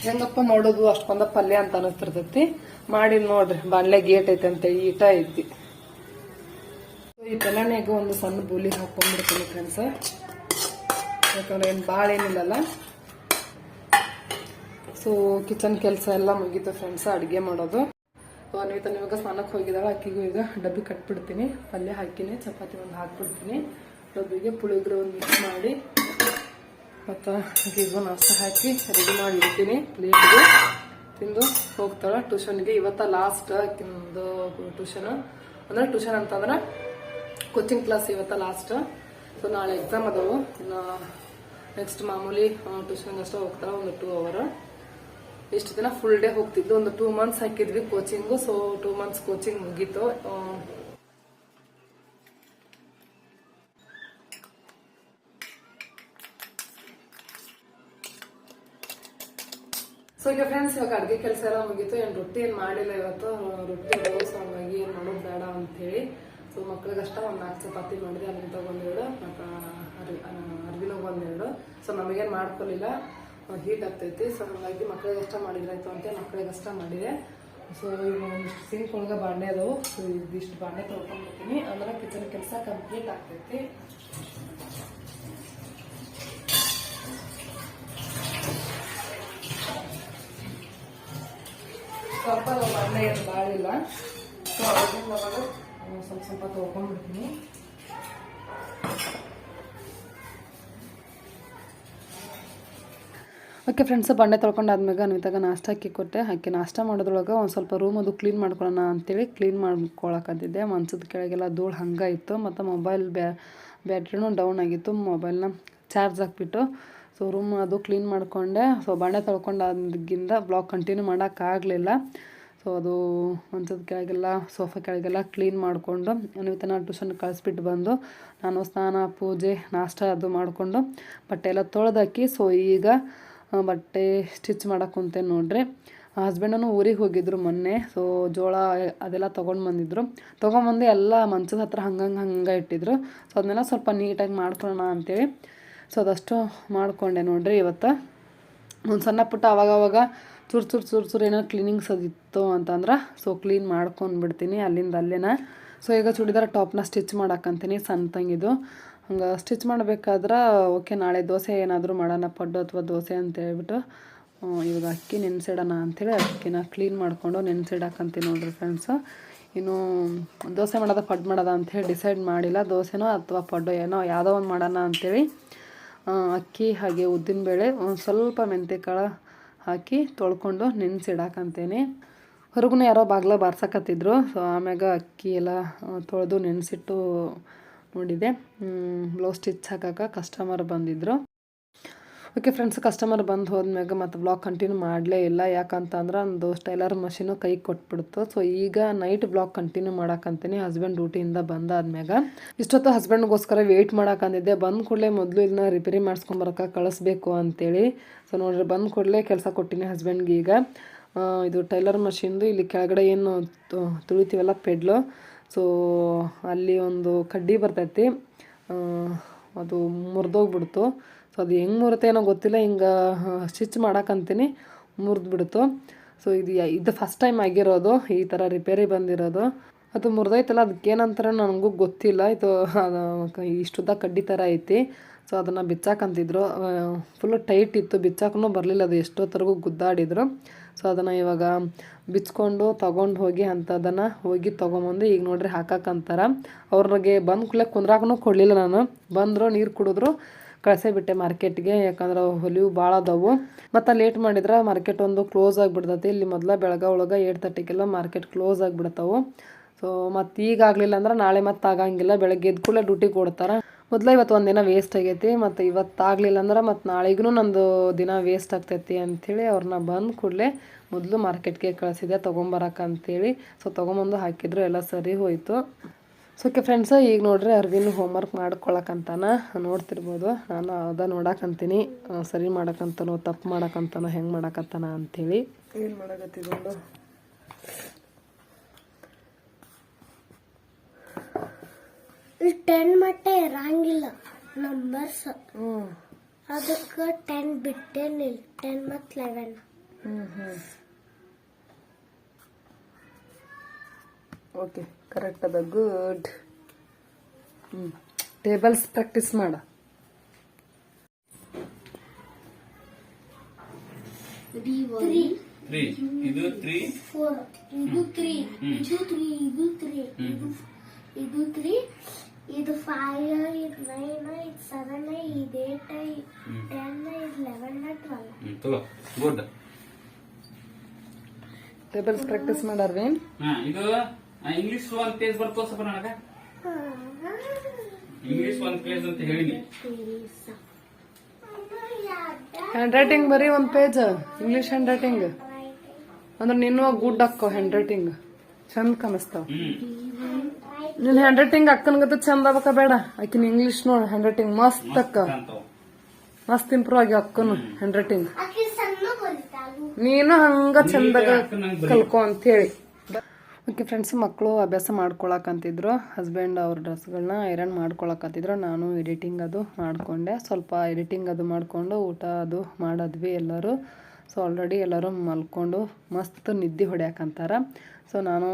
ಹೆಂಗಪ್ಪ ಮಾಡೋದು ಅಷ್ಟೊಂದ ಪಲ್ಯ ಅಂತ ಅನಿಸ್ತಿರ್ತೈತಿ. ಮಾಡಿ ನೋಡ್ರಿ, ಬಾಣ್ಲೆ ಗೇಟ್ ಐತೆ ಅಂತ ಈಟ ಐತಿ. ಈ ಪಲ್ಯನಾಗ ಒಂದು ಸಣ್ಣ ಬೂಲಿ ಹಾಕೊಂಡ್ಬಿಡ್ತೀನಿ ಫ್ರೆಂಡ್ಸ್ ಯಾಕಂದ್ರೆ ಏನು ಭಾಳ ಏನಿಲ್ಲಲ್ಲ. ಸೊ ಕಿಚನ್ ಕೆಲಸ ಎಲ್ಲ ಮುಗೀತು ಫ್ರೆಂಡ್ಸ್ ಅಡುಗೆ ಮಾಡೋದು. ಅನ್ವಿತ ಇವಾಗ ಸ್ನಾನಕ್ಕೆ ಹೋಗಿದ್ದಾಳೆ ಅಕ್ಕಿಗೂ ಈಗ ಡಬ್ಬಿ ಕಟ್ಬಿಡ್ತೀನಿ. ಪಲ್ಯ ಹಾಕಿನಿ, ಚಪಾತಿ ಒಂದು ಹಾಕ್ಬಿಡ್ತೀನಿ. ಡಬ್ಬಿಗೆ ಪುಳಿಯೋಗರೆ ಒಂದು ಮಿಕ್ಸ್ ಮಾಡಿ. ಮತ್ತು ಅಕ್ಕಿಗೂ ನಾಷ್ಟ ಹಾಕಿ ರೆಡಿ ಮಾಡಿ ಇಡ್ತೀನಿ ಪ್ಲೇಟ್ಗೆ ತಿಂದು ಹೋಗ್ತಾಳೆ. ಟ್ಯೂಷನ್ಗೆ ಇವತ್ತ ಲಾಸ್ಟ್ ಆಕಿಂದು ಟ್ಯೂಷನ್ ಅಂದ್ರೆ ಟ್ಯೂಷನ್ ಅಂತಂದ್ರೆ ಕೋಚಿಂಗ್ ಕ್ಲಾಸ್ ಇವತ್ತ ಲಾಸ್ಟ್ ಸೊ ನಾಳೆ ಎಕ್ಸಾಮ್ ಅದಾವು. ಇನ್ನು ನೆಕ್ಸ್ಟ್ ಮಾಮೂಲಿ ಟ್ಯೂಷನ್ಗೆ ಅಷ್ಟೇ ಹೋಗ್ತಾಳೆ. ಒಂದು ಟೂ ಅವರ್ ಇಷ್ಟು ದಿನ ಫುಲ್ ಡೇ ಹೋಗ್ತಿದ್ದು ಒಂದು ಟೂ ಮಂತ್ಸ್ ಹಾಕಿದ್ವಿ coaching so two months coaching ಮುಗೀತು ಆ, ಸೊ ಈಗ ಫ್ರೆಂಡ್ಸ್ ಇವಾಗ ಅಡುಗೆ ಕೆಲಸ ಎಲ್ಲ ಮುಗಿತು. ಏನು ರೊಟ್ಟಿ ಏನು ಮಾಡಿಲ್ಲ ಇವತ್ತು? ರೊಟ್ಟಿ ಸೊ ಹಂಗಾಗಿ ಏನು ಮಾಡೋದು ಬೇಡ ಅಂತೇಳಿ. ಸೊ ಮಕ್ಳಿಗಷ್ಟ ಒಂದು ನಾಲ್ಕು ಚಪಾತಿ ಮಾಡಿದೆ. ಅಲ್ಲಿಂದ ಒಂದೆರಡು ಮತ್ತು ಅರ್ವಿನಾಗ ಒಂದೆರಡು ಸೊ ನಮಗೇನು ಮಾಡ್ಕೊಳ್ಳಿಲ್ಲ ಹೀಟ್ ಆಗ್ತೈತಿ. ಸೊ ಹಾಗಾಗಿ ಮಕ್ಳಿಗಷ್ಟ ಮಾಡಿದ್ರಾಯ್ತು ಅಂತ ಮಕ್ಳಿಗಷ್ಟ ಮಾಡಿದೆ. ಸೊ ಈಗ ಒಂದಿಷ್ಟು ಸಿಂಕ್ ಒಳಗೆ ಬಾಂಡೆ ಅದಾವು. ಸೊ ಇದಿಷ್ಟು ಬಾಂಡೆ ತೊಳ್ಕೊಂಡ್ಬಿಡ್ತೀನಿ ಅಂದ್ರೆ ಕಿಚನ್ ಕೆಲಸ ಕಂಪ್ಲೀಟ್ ಆಗ್ತೈತಿ. ಸ್ವಲ್ಪ ಬಾಂಡೆ ಏನು ಬಾಳಿಲ್ಲ. ಸೊ ಅದರಿಂದ ಅವಾಗ ಸ್ವಲ್ಪ ಸ್ವಲ್ಪ ತೊಳ್ಕೊಂಡ್ಬಿಡ್ತೀನಿ. ಓಕೆ ಫ್ರೆಂಡ್ಸ್, ಬಂಡೆ ತೊಳ್ಕೊಂಡಾದ್ಮೇಲೆ ಅನ್ವಿತಾಗ ನಾಷ್ಟ ಹಾಕಿ ಕೊಟ್ಟೆ. ಹಾಕಿ ನಾಷ್ಟ ಮಾಡೋದ್ರೊಳಗೆ ಒಂದು ಸ್ವಲ್ಪ ರೂಮ್ ಅದು ಕ್ಲೀನ್ ಮಾಡ್ಕೊಳ್ಳೋಣ ಅಂತೇಳಿ ಕ್ಲೀನ್ ಮಾಡ್ಕೊಳಕಂತಿದ್ದೆ ಮನ್ಸದ ಕೆಳಗೆಲ್ಲ ಧೂಳು ಹಂಗೆ ಇತ್ತು. ಮತ್ತು ಮೊಬೈಲ್ ಬ್ಯಾ ಬ್ಯಾಟ್ರಿನೂ ಡೌನ್ ಆಗಿತ್ತು. ಮೊಬೈಲ್ನ ಚಾರ್ಜ್ ಹಾಕ್ಬಿಟ್ಟು ಸೊ ರೂಮ್ ಅದು ಕ್ಲೀನ್ ಮಾಡಿಕೊಂಡೆ. ಸೊ ಬಂಡೆ ತೊಳ್ಕೊಂಡಾಗಿಂದ ಬ್ಲಾಗ್ ಕಂಟಿನ್ಯೂ ಮಾಡೋಕ್ಕಾಗಲಿಲ್ಲ ಸೊ ಅದು ಮಂಚದ ಕೆಳಗೆಲ್ಲ ಸೋಫಾ ಕೆಳಗೆಲ್ಲ ಕ್ಲೀನ್ ಮಾಡಿಕೊಂಡು, ಅನ್ವಿತನ ಟ್ಯೂಷನ್ ಕಳಿಸ್ಬಿಟ್ಟು ಬಂದು, ನಾನು ಸ್ನಾನ, ಪೂಜೆ, ನಾಷ್ಟ ಅದು ಮಾಡಿಕೊಂಡು, ಬಟ್ಟೆ ಎಲ್ಲ ತೊಳೆದಾಕಿ ಸೊ ಈಗ ಬಟ್ಟೆ ಸ್ಟಿಚ್ ಮಾಡಕ್ಕೆ ಕುಂತೆ ನೋಡ್ರಿ. ಹಸ್ಬೆಂಡನು ಊರಿಗೆ ಹೋಗಿದ್ರು ಮೊನ್ನೆ. ಸೊ ಜೋಳ ಅದೆಲ್ಲ ತೊಗೊಂಡು ಬಂದಿದ್ರು. ತೊಗೊಂಬಂದು ಎಲ್ಲ ಮಂಚದ ಹತ್ರ ಹಂಗಂಗೆ ಹಂಗೆ ಇಟ್ಟಿದ್ರು. ಸೊ ಅದನ್ನೆಲ್ಲ ಸ್ವಲ್ಪ ನೀಟಾಗಿ ಮಾಡ್ಕೊಳ್ಳೋಣ ಅಂತೇಳಿ. ಸೊ ಅದಷ್ಟು ಮಾಡಿಕೊಂಡೆ ನೋಡ್ರಿ ಇವತ್ತು. ಒಂದು ಸಣ್ಣ ಪುಟ್ಟ ಅವಾಗ ಅವಾಗ ಚೂರು ಚೂರು ಚೂರು ಚೂರು ಏನೋ ಕ್ಲೀನಿಂಗ್ಸ್ ಅದಿತ್ತು ಅಂತಂದ್ರೆ ಸೊ ಕ್ಲೀನ್ ಮಾಡ್ಕೊಂಡು ಬಿಡ್ತೀನಿ ಅಲ್ಲಿಂದ ಅಲ್ಲೇನ. ಸೊ ಈಗ ಚೂಡಿದಾರ ಟಾಪ್ನ ಸ್ಟಿಚ್ ಮಾಡಕ್ಕಂತೀನಿ ಸಣ್ಣ ತಂಗಿದು. ಹಂಗೆ ಸ್ಟಿಚ್ ಮಾಡಬೇಕಾದ್ರೆ ಓಕೆ ನಾಳೆ ದೋಸೆ ಏನಾದರೂ ಮಾಡೋಣ, ಪಡ್ಡು ಅಥವಾ ದೋಸೆ ಅಂತ ಹೇಳ್ಬಿಟ್ಟು ಇವಾಗ ಅಕ್ಕಿ ನೆನೆಸಿಡೋಣ ಅಂಥೇಳಿ ಅಕ್ಕಿನ ಕ್ಲೀನ್ ಮಾಡಿಕೊಂಡು ನೆನೆಸಿಡಕ್ಕಂತೀನಿ ನೋಡ್ರಿ ಫ್ರೆಂಡ್ಸು ಇನ್ನು ದೋಸೆ ಮಾಡೋದ ಪಡ್ಡು ಮಾಡೋದ ಅಂಥೇಳಿ ಡಿಸೈಡ್ ಮಾಡಿಲ್ಲ, ದೋಸೆನೋ ಅಥವಾ ಪಡ್ಡು ಏನೋ ಯಾವುದೋ ಒಂದು ಮಾಡೋಣ ಅಂಥೇಳಿ ಅಕ್ಕಿ ಹಾಗೆ ಉದ್ದಿನಬೇಳೆ ಒಂದು ಸ್ವಲ್ಪ ಮೆಂತ್ಯಕಾಳು ಹಾಕಿ ತೊಳ್ಕೊಂಡು ನೆನೆಸಿಡಾಕಂತೇನೆ. ಹೊರಗೂ ಯಾರೋ ಬಾಗ್ಲ ಬಾರ್ಸಕತ್ತಿದ್ರು ಸೊ ಆಮ್ಯಾಗ ಅಕ್ಕಿ ಎಲ್ಲ ತೊಳೆದು ನೆನೆಸಿಟ್ಟು ನೋಡಿದೆ. ಬ್ಲೌಸ್ ಸ್ಟಿಚ್ ಹಾಕಕ್ಕೆ ಕಸ್ಟಮರ್ ಬಂದಿದ್ದರು ಓಕೆ ಫ್ರೆಂಡ್ಸ್ ಕಸ್ಟಮರ್ ಬಂದು ಹೋದ್ಮ್ಯಾಗ ಮತ್ತು ಬ್ಲಾಗ್ ಕಂಟಿನ್ಯೂ ಮಾಡಲೇ ಇಲ್ಲ. ಯಾಕಂತಂದ್ರೆ ಒಂದು ಟೈಲರ್ ಮಷೀನು ಕೈ ಕೊಟ್ಬಿಡ್ತು. ಸೊ ಈಗ ನೈಟ್ ಬ್ಲಾಗ್ ಕಂಟಿನ್ಯೂ ಮಾಡಕ್ಕಂತೀನಿ ಹಸ್ಬೆಂಡ್ ಡ್ಯೂಟಿಯಿಂದ ಬಂದಾದ್ಮ್ಯಾಗ. ಇಷ್ಟೊತ್ತು ಹಸ್ಬೆಂಡ್ಗೋಸ್ಕರ ವೆಯ್ಟ್ ಮಾಡೋಕ್ಕಂದಿದ್ದೆ ಬಂದ ಕೂಡಲೇ ಮೊದಲು ಇದನ್ನ ರಿಪೇರಿ ಮಾಡಿಸ್ಕೊಂಬರಕ್ಕೆ ಕಳಿಸ್ಬೇಕು ಅಂತೇಳಿ. ಸೊ ನೋಡ್ರಿ, ಬಂದ ಕೂಡಲೇ ಕೆಲಸ ಕೊಟ್ಟಿನಿ ಹಸ್ಬೆಂಡ್ಗೆ ಈಗ. ಇದು ಟೈಲರ್ ಮಷೀನ್ದು ಇಲ್ಲಿ ಕೆಳಗಡೆ ಏನು ತುಳಿತೀವಲ್ಲ ಪೆಡ್ಲು. ಸೊ ಅಲ್ಲಿ ಒಂದು ಕಡ್ಡಿ ಬರ್ತೈತಿ. ಅದು ಮುರಿದೋಗ್ಬಿಡ್ತು. ಸೊ ಅದು ಹೆಂಗೆ ಮುರುತ್ತೆ ಏನೋ ಗೊತ್ತಿಲ್ಲ, ಹಿಂಗೆ ಸ್ಟಿಚ್ ಮಾಡಕ್ಕಂತೀನಿ ಮುರಿದು ಬಿಡ್ತು. ಸೊ ಇದು ಇದು ಫಸ್ಟ್ ಟೈಮ್ ಆಗಿರೋದು, ಈ ಥರ ರಿಪೇರಿ ಬಂದಿರೋದು. ಅದು ಮುರಿದೈತಲ್ಲ ಅದಕ್ಕೆ ಏನಂತಾರೆ ನನಗೂ ಗೊತ್ತಿಲ್ಲ. ಇದು ಇಷ್ಟುದ್ದ ಕಡ್ಡಿ ಥರ ಐತಿ. ಸೊ ಅದನ್ನು ಬಿಚ್ಚಾಕಂತಿದ್ರು. ಫುಲ್ಲು ಟೈಟ್ ಇತ್ತು ಬಿಚ್ಚಾಕೂ ಬರಲಿಲ್ಲ, ಅದು ಎಷ್ಟೊತ್ತರೆಗೂ ಗುದ್ದಾಡಿದ್ರು. ಸೊ ಅದನ್ನು ಇವಾಗ ಬಿಚ್ಕೊಂಡು ತೊಗೊಂಡು ಹೋಗಿ ಅಂಥದ್ದನ್ನು ಹೋಗಿ ತೊಗೊಂಬಂದು ಈಗ ನೋಡ್ರಿ ಹಾಕಕ್ಕಂತಾರೆ ಅವ್ರಿಗೆ ಬಂದ ಕೂಡಲೇ ಕುಂದ್ರಾಕೂ ಕೊಡಲಿಲ್ಲ ನಾನು. ಬಂದರು, ನೀರು ಕುಡಿದ್ರು. ಕಳಿಸೇ ಬಿಟ್ಟೆ ಮಾರ್ಕೆಟ್ಗೆ, ಯಾಕಂದ್ರೆ ಹೊಲಿವು ಭಾಳ ಅದಾವು. ಮತ್ತು ಲೇಟ್ ಮಾಡಿದ್ರೆ ಮಾರ್ಕೆಟ್ ಒಂದು ಕ್ಲೋಸ್ ಆಗಿಬಿಡ್ತೈತಿ. ಇಲ್ಲಿ ಮೊದಲ ಬೆಳಗ ಒಳಗೆ ಏಟ್ ತರ್ಟಿಗೆಲ್ಲ ಮಾರ್ಕೆಟ್ ಕ್ಲೋಸ್ ಆಗಿಬಿಡ್ತಾವು. ಸೊ ಮತ್ತು ಈಗ ಆಗಲಿಲ್ಲ ಅಂದ್ರೆ ನಾಳೆ ಮತ್ತೆ ಆಗಂಗಿಲ್ಲ. ಬೆಳಗ್ಗೆ ಎದ್ದು ಕೂಡಲೇ ಡ್ಯೂಟಿ ಕೊಡ್ತಾರೆ. ಮೊದಲ ಇವತ್ತು ಒಂದು ದಿನ ವೇಸ್ಟ್ ಆಗೈತಿ. ಮತ್ತು ಇವತ್ತು ಆಗಲಿಲ್ಲ ಅಂದ್ರೆ ಮತ್ತು ನಾಳೆಗೂ ನಂದು ದಿನ ವೇಸ್ಟ್ ಆಗ್ತೈತಿ ಅಂಥೇಳಿ ಅವ್ರನ್ನ ಬಂದು ಕೂಡಲೇ ಮೊದಲು ಮಾರ್ಕೆಟ್ಗೆ ಕಳಿಸಿದೆ ತೊಗೊಂಬರಕ್ಕೆ ಅಂತೇಳಿ. ಸೊ ತೊಗೊಂಬಂದು ಹಾಕಿದ್ರು ಎಲ್ಲ ಸರಿ ಹೋಯಿತು. ಸೊ ಓಕೆ ಫ್ರೆಂಡ್ಸ್ ಈಗ ನೋಡ್ರಿ ಹೋಮ್ ಹೋಮ್ವರ್ಕ್ ಮಾಡ್ಕೊಳಕಂತಾನ ನೋಡ್ತಿರ್ಬೋದು. ನಾನು ಅದ ನೋಡಕಂತೀನಿ. ಸರಿ ಮಾಡಕ್ಕಂತನೋ ತಪ್ಪು ಮಾಡಕ್ಕಂತನೋ ಹೆಂಗೆ ಮಾಡಕ್ಕಂತಾನ ಅಂತೇಳಿ. ಏನು ಮಾಡಕತ್ತಿದ್ದು ಟೆನ್ ಮಟ್ಟ ಇರಂಗಿಲ್ಲ ನಂಬರ್ಸ್ ಅದಕ್ಕೆ ಟೆನ್ ಬಿಟ್ಟೇನಿಲ್ಲ ಟೆನ್ ಮತ್ತು ಲೆವೆನ್ ಹ್ಞೂ ಹ್ಞೂ ಓಕೆ ಕರೆಕ್ಟ್ ಅದ. ಗುಡ್ ಹ್ಞೂ ಟೇಬಲ್ಸ್ ಪ್ರಾಕ್ಟೀಸ್ ಮಾಡ. ಇದು ತ್ರೀ ಫೋರ್ ಇದು ತ್ರೀ ಇದು ತ್ರೀ ಇದು ತ್ರೀ ಇದು ಇದು ತ್ರೀ ಇದು ಫೈವ್ ಇದು ನೈನ್ ಇದು ಸೆವೆನ್ ಇದು ಏಟ್ ಟೆನ್ ಇದು eleven twelve good tables practice ಮಾಡಾರ್ವೇನ್ ಇದು ಇಂಗ್ಲಿಷ್ ಒಂದ್ ಪೇಜ್ ಬರ್ತೋ ಸ್ವಲ್ಪ ನನಗ. ಇಂಗ್ಲಿಷ್ ಒಂದ್ ಪೇಜ್ ಅಂತ ಹೇಳಿನಿ. ಹ್ಯಾಂಡ್ ರೈಟಿಂಗ್ ಬರೀ ಒಂದು ಪೇಜ್ ಇಂಗ್ಲಿಷ್ ಹ್ಯಾಂಡ್ ರೈಟಿಂಗ್ ಅಂದ್ರೆ ನಿನ್ನ ಗುಡ್ ಅಕ್ಕ ಹ್ಯಾಂಡ್ ರೈಟಿಂಗ್ ಚಂದ ಕಾಣಿಸ್ತಾವ. ನಿನ್ ಹ್ಯಾಂಡ್ ರೈಟಿಂಗ್ ಅಕ್ಕನ್ಗತ್ತ ಚಂದ ಆಗ್ಬೇಕ ಬೇಡ. ಆಕಿನ ಇಂಗ್ಲಿಷ್ ನೋಡ್ ಹ್ಯಾಂಡ್ ರೈಟಿಂಗ್ ಮಸ್ತ್ ಅಕ್ಕ. ಅಂತಾವ್ ಮಸ್ತ್ ಇಂಪ್ರೂವ್ ಆಗಿ ಅಕ್ಕನು ಹ್ಯಾಂಡ್ ರೈಟಿಂಗ್ ನೀನು ಹಂಗ ಚಂದಾಗ ಕಲ್ಕೊ ಅಂತ ಹೇಳಿ ಓಕೆ ಫ್ರೆಂಡ್ಸ್ ಮಕ್ಕಳು ಅಭ್ಯಾಸ ಮಾಡ್ಕೊಳಕಂತಿದ್ರು ಹಸ್ಬೆಂಡ್ ಅವ್ರ ಡ್ರೆಸ್ಗಳನ್ನ ಐರನ್ ಮಾಡ್ಕೊಳಕಂತಿದ್ರು, ನಾನು ಎಡಿಟಿಂಗ್ ಅದು ಮಾಡಿಕೊಂಡೆ. ಸ್ವಲ್ಪ ಎಡಿಟಿಂಗ್ ಅದು ಮಾಡಿಕೊಂಡು ಊಟ ಅದು ಮಾಡಿದ್ವಿ ಎಲ್ಲರೂ. ಸೊ ಆಲ್ರೆಡಿ ಎಲ್ಲರೂ ಮಲ್ಕೊಂಡು ಮಸ್ತ್ ನಿದ್ದೆ ಹೊಡ್ಯಾಕಂತಾರ. ಸೊ ನಾನು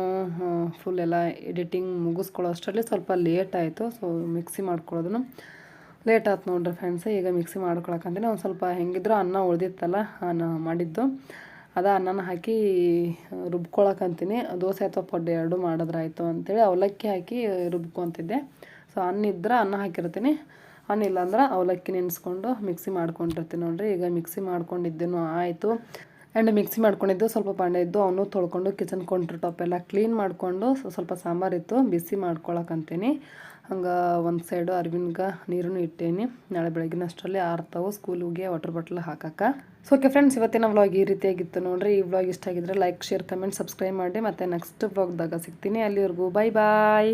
ಫುಲ್ ಎಲ್ಲ ಎಡಿಟಿಂಗ್ ಮುಗಿಸ್ಕೊಳ್ಳೋ ಅಷ್ಟರಲ್ಲಿ ಸ್ವಲ್ಪ ಲೇಟ್ ಆಯಿತು. ಸೊ ಮಿಕ್ಸಿ ಮಾಡ್ಕೊಳ್ಳೋದನ್ನು ಲೇಟ್ ಆಯ್ತು ನೋಡ್ರಿ ಫ್ರೆಂಡ್ಸ್ ಈಗ ಮಿಕ್ಸಿ ಮಾಡ್ಕೊಳಕಂತೀನಿ. ಒಂದು ಸ್ವಲ್ಪ ಹೆಂಗಿದ್ರು ಅನ್ನ ಉಳಿದಿತ್ತಲ್ಲ, ಅನ್ನ ಮಾಡಿದ್ದು. ಅದ ಅನ್ನನ ಹಾಕಿ ರುಬ್ಕೊಳಕಂತೀನಿ. ದೋಸೆ ಅಥವಾ ಪಡ್ಡು ಎರಡು ಮಾಡಿದ್ರಾಯ್ತು ಅಂಥೇಳಿ ಅವಲಕ್ಕಿ ಹಾಕಿ ರುಬ್ಕೊತಿದ್ದೆ. ಸೊ ಅನ್ನ ಇದ್ರೆ ಅನ್ನ ಹಾಕಿರ್ತೀನಿ. ಅನ್ನ ಇಲ್ಲಾಂದ್ರೆ ಅವಲಕ್ಕಿ ನೆನೆಸ್ಕೊಂಡು ಮಿಕ್ಸಿ ಮಾಡ್ಕೊಂಡಿರ್ತೀನಿ ನೋಡಿರಿ. ಈಗ ಮಿಕ್ಸಿ ಮಾಡ್ಕೊಂಡಿದ್ದೇನು ಆಯಿತು. ಆ್ಯಂಡ್ ಮಿಕ್ಸಿ ಮಾಡ್ಕೊಂಡಿದ್ದು ಸ್ವಲ್ಪ ಪಾಂಡೆ ಇದ್ದು ಅವನು ತೊಳ್ಕೊಂಡು ಕಿಚನ್ ಕೌಂಟ್ರ್ ಟಾಪ್ ಎಲ್ಲ ಕ್ಲೀನ್ ಮಾಡಿಕೊಂಡು ಸ್ವಲ್ಪ ಸಾಂಬಾರಿತ್ತು ಬಿಸಿ ಮಾಡ್ಕೊಳಕಂತೀನಿ. ಹಂಗೆ ಒಂದು ಸೈಡು ಅರ್ವಿನ್ಗೆ ನೀರನ್ನು ಇಟ್ಟೇನಿ. ನಾಳೆ ಬೆಳಗಿನ ಅಷ್ಟರಲ್ಲಿ ಆರ್ತಾವು. ಸ್ಕೂಲಿಗೆ ವಾಟರ್ ಬಾಟ್ಲ್ ಹಾಕಕ್ಕೆ ಸೊ ಓಕೆ ಫ್ರೆಂಡ್ಸ್ ಇವತ್ತಿನ ವ್ಲಾಗ್ ಈ ರೀತಿಯಾಗಿತ್ತು ನೋಡ್ರಿ. ಈ ವ್ಲಾಗ್ ಇಷ್ಟ ಆಗಿದ್ರೆ ಲೈಕ್ ಶೇರ್ ಕಮೆಂಟ್ ಸಬ್ಸ್ಕ್ರೈಬ್ ಮಾಡಿ ಮತ್ತೆ ನೆಕ್ಸ್ಟ್ ವ್ಲಾಗ್ದಾಗ ಸಿಗ್ತೀನಿ. ಅಲ್ಲಿವರೆಗೂ ಬಾಯ್ ಬಾಯ್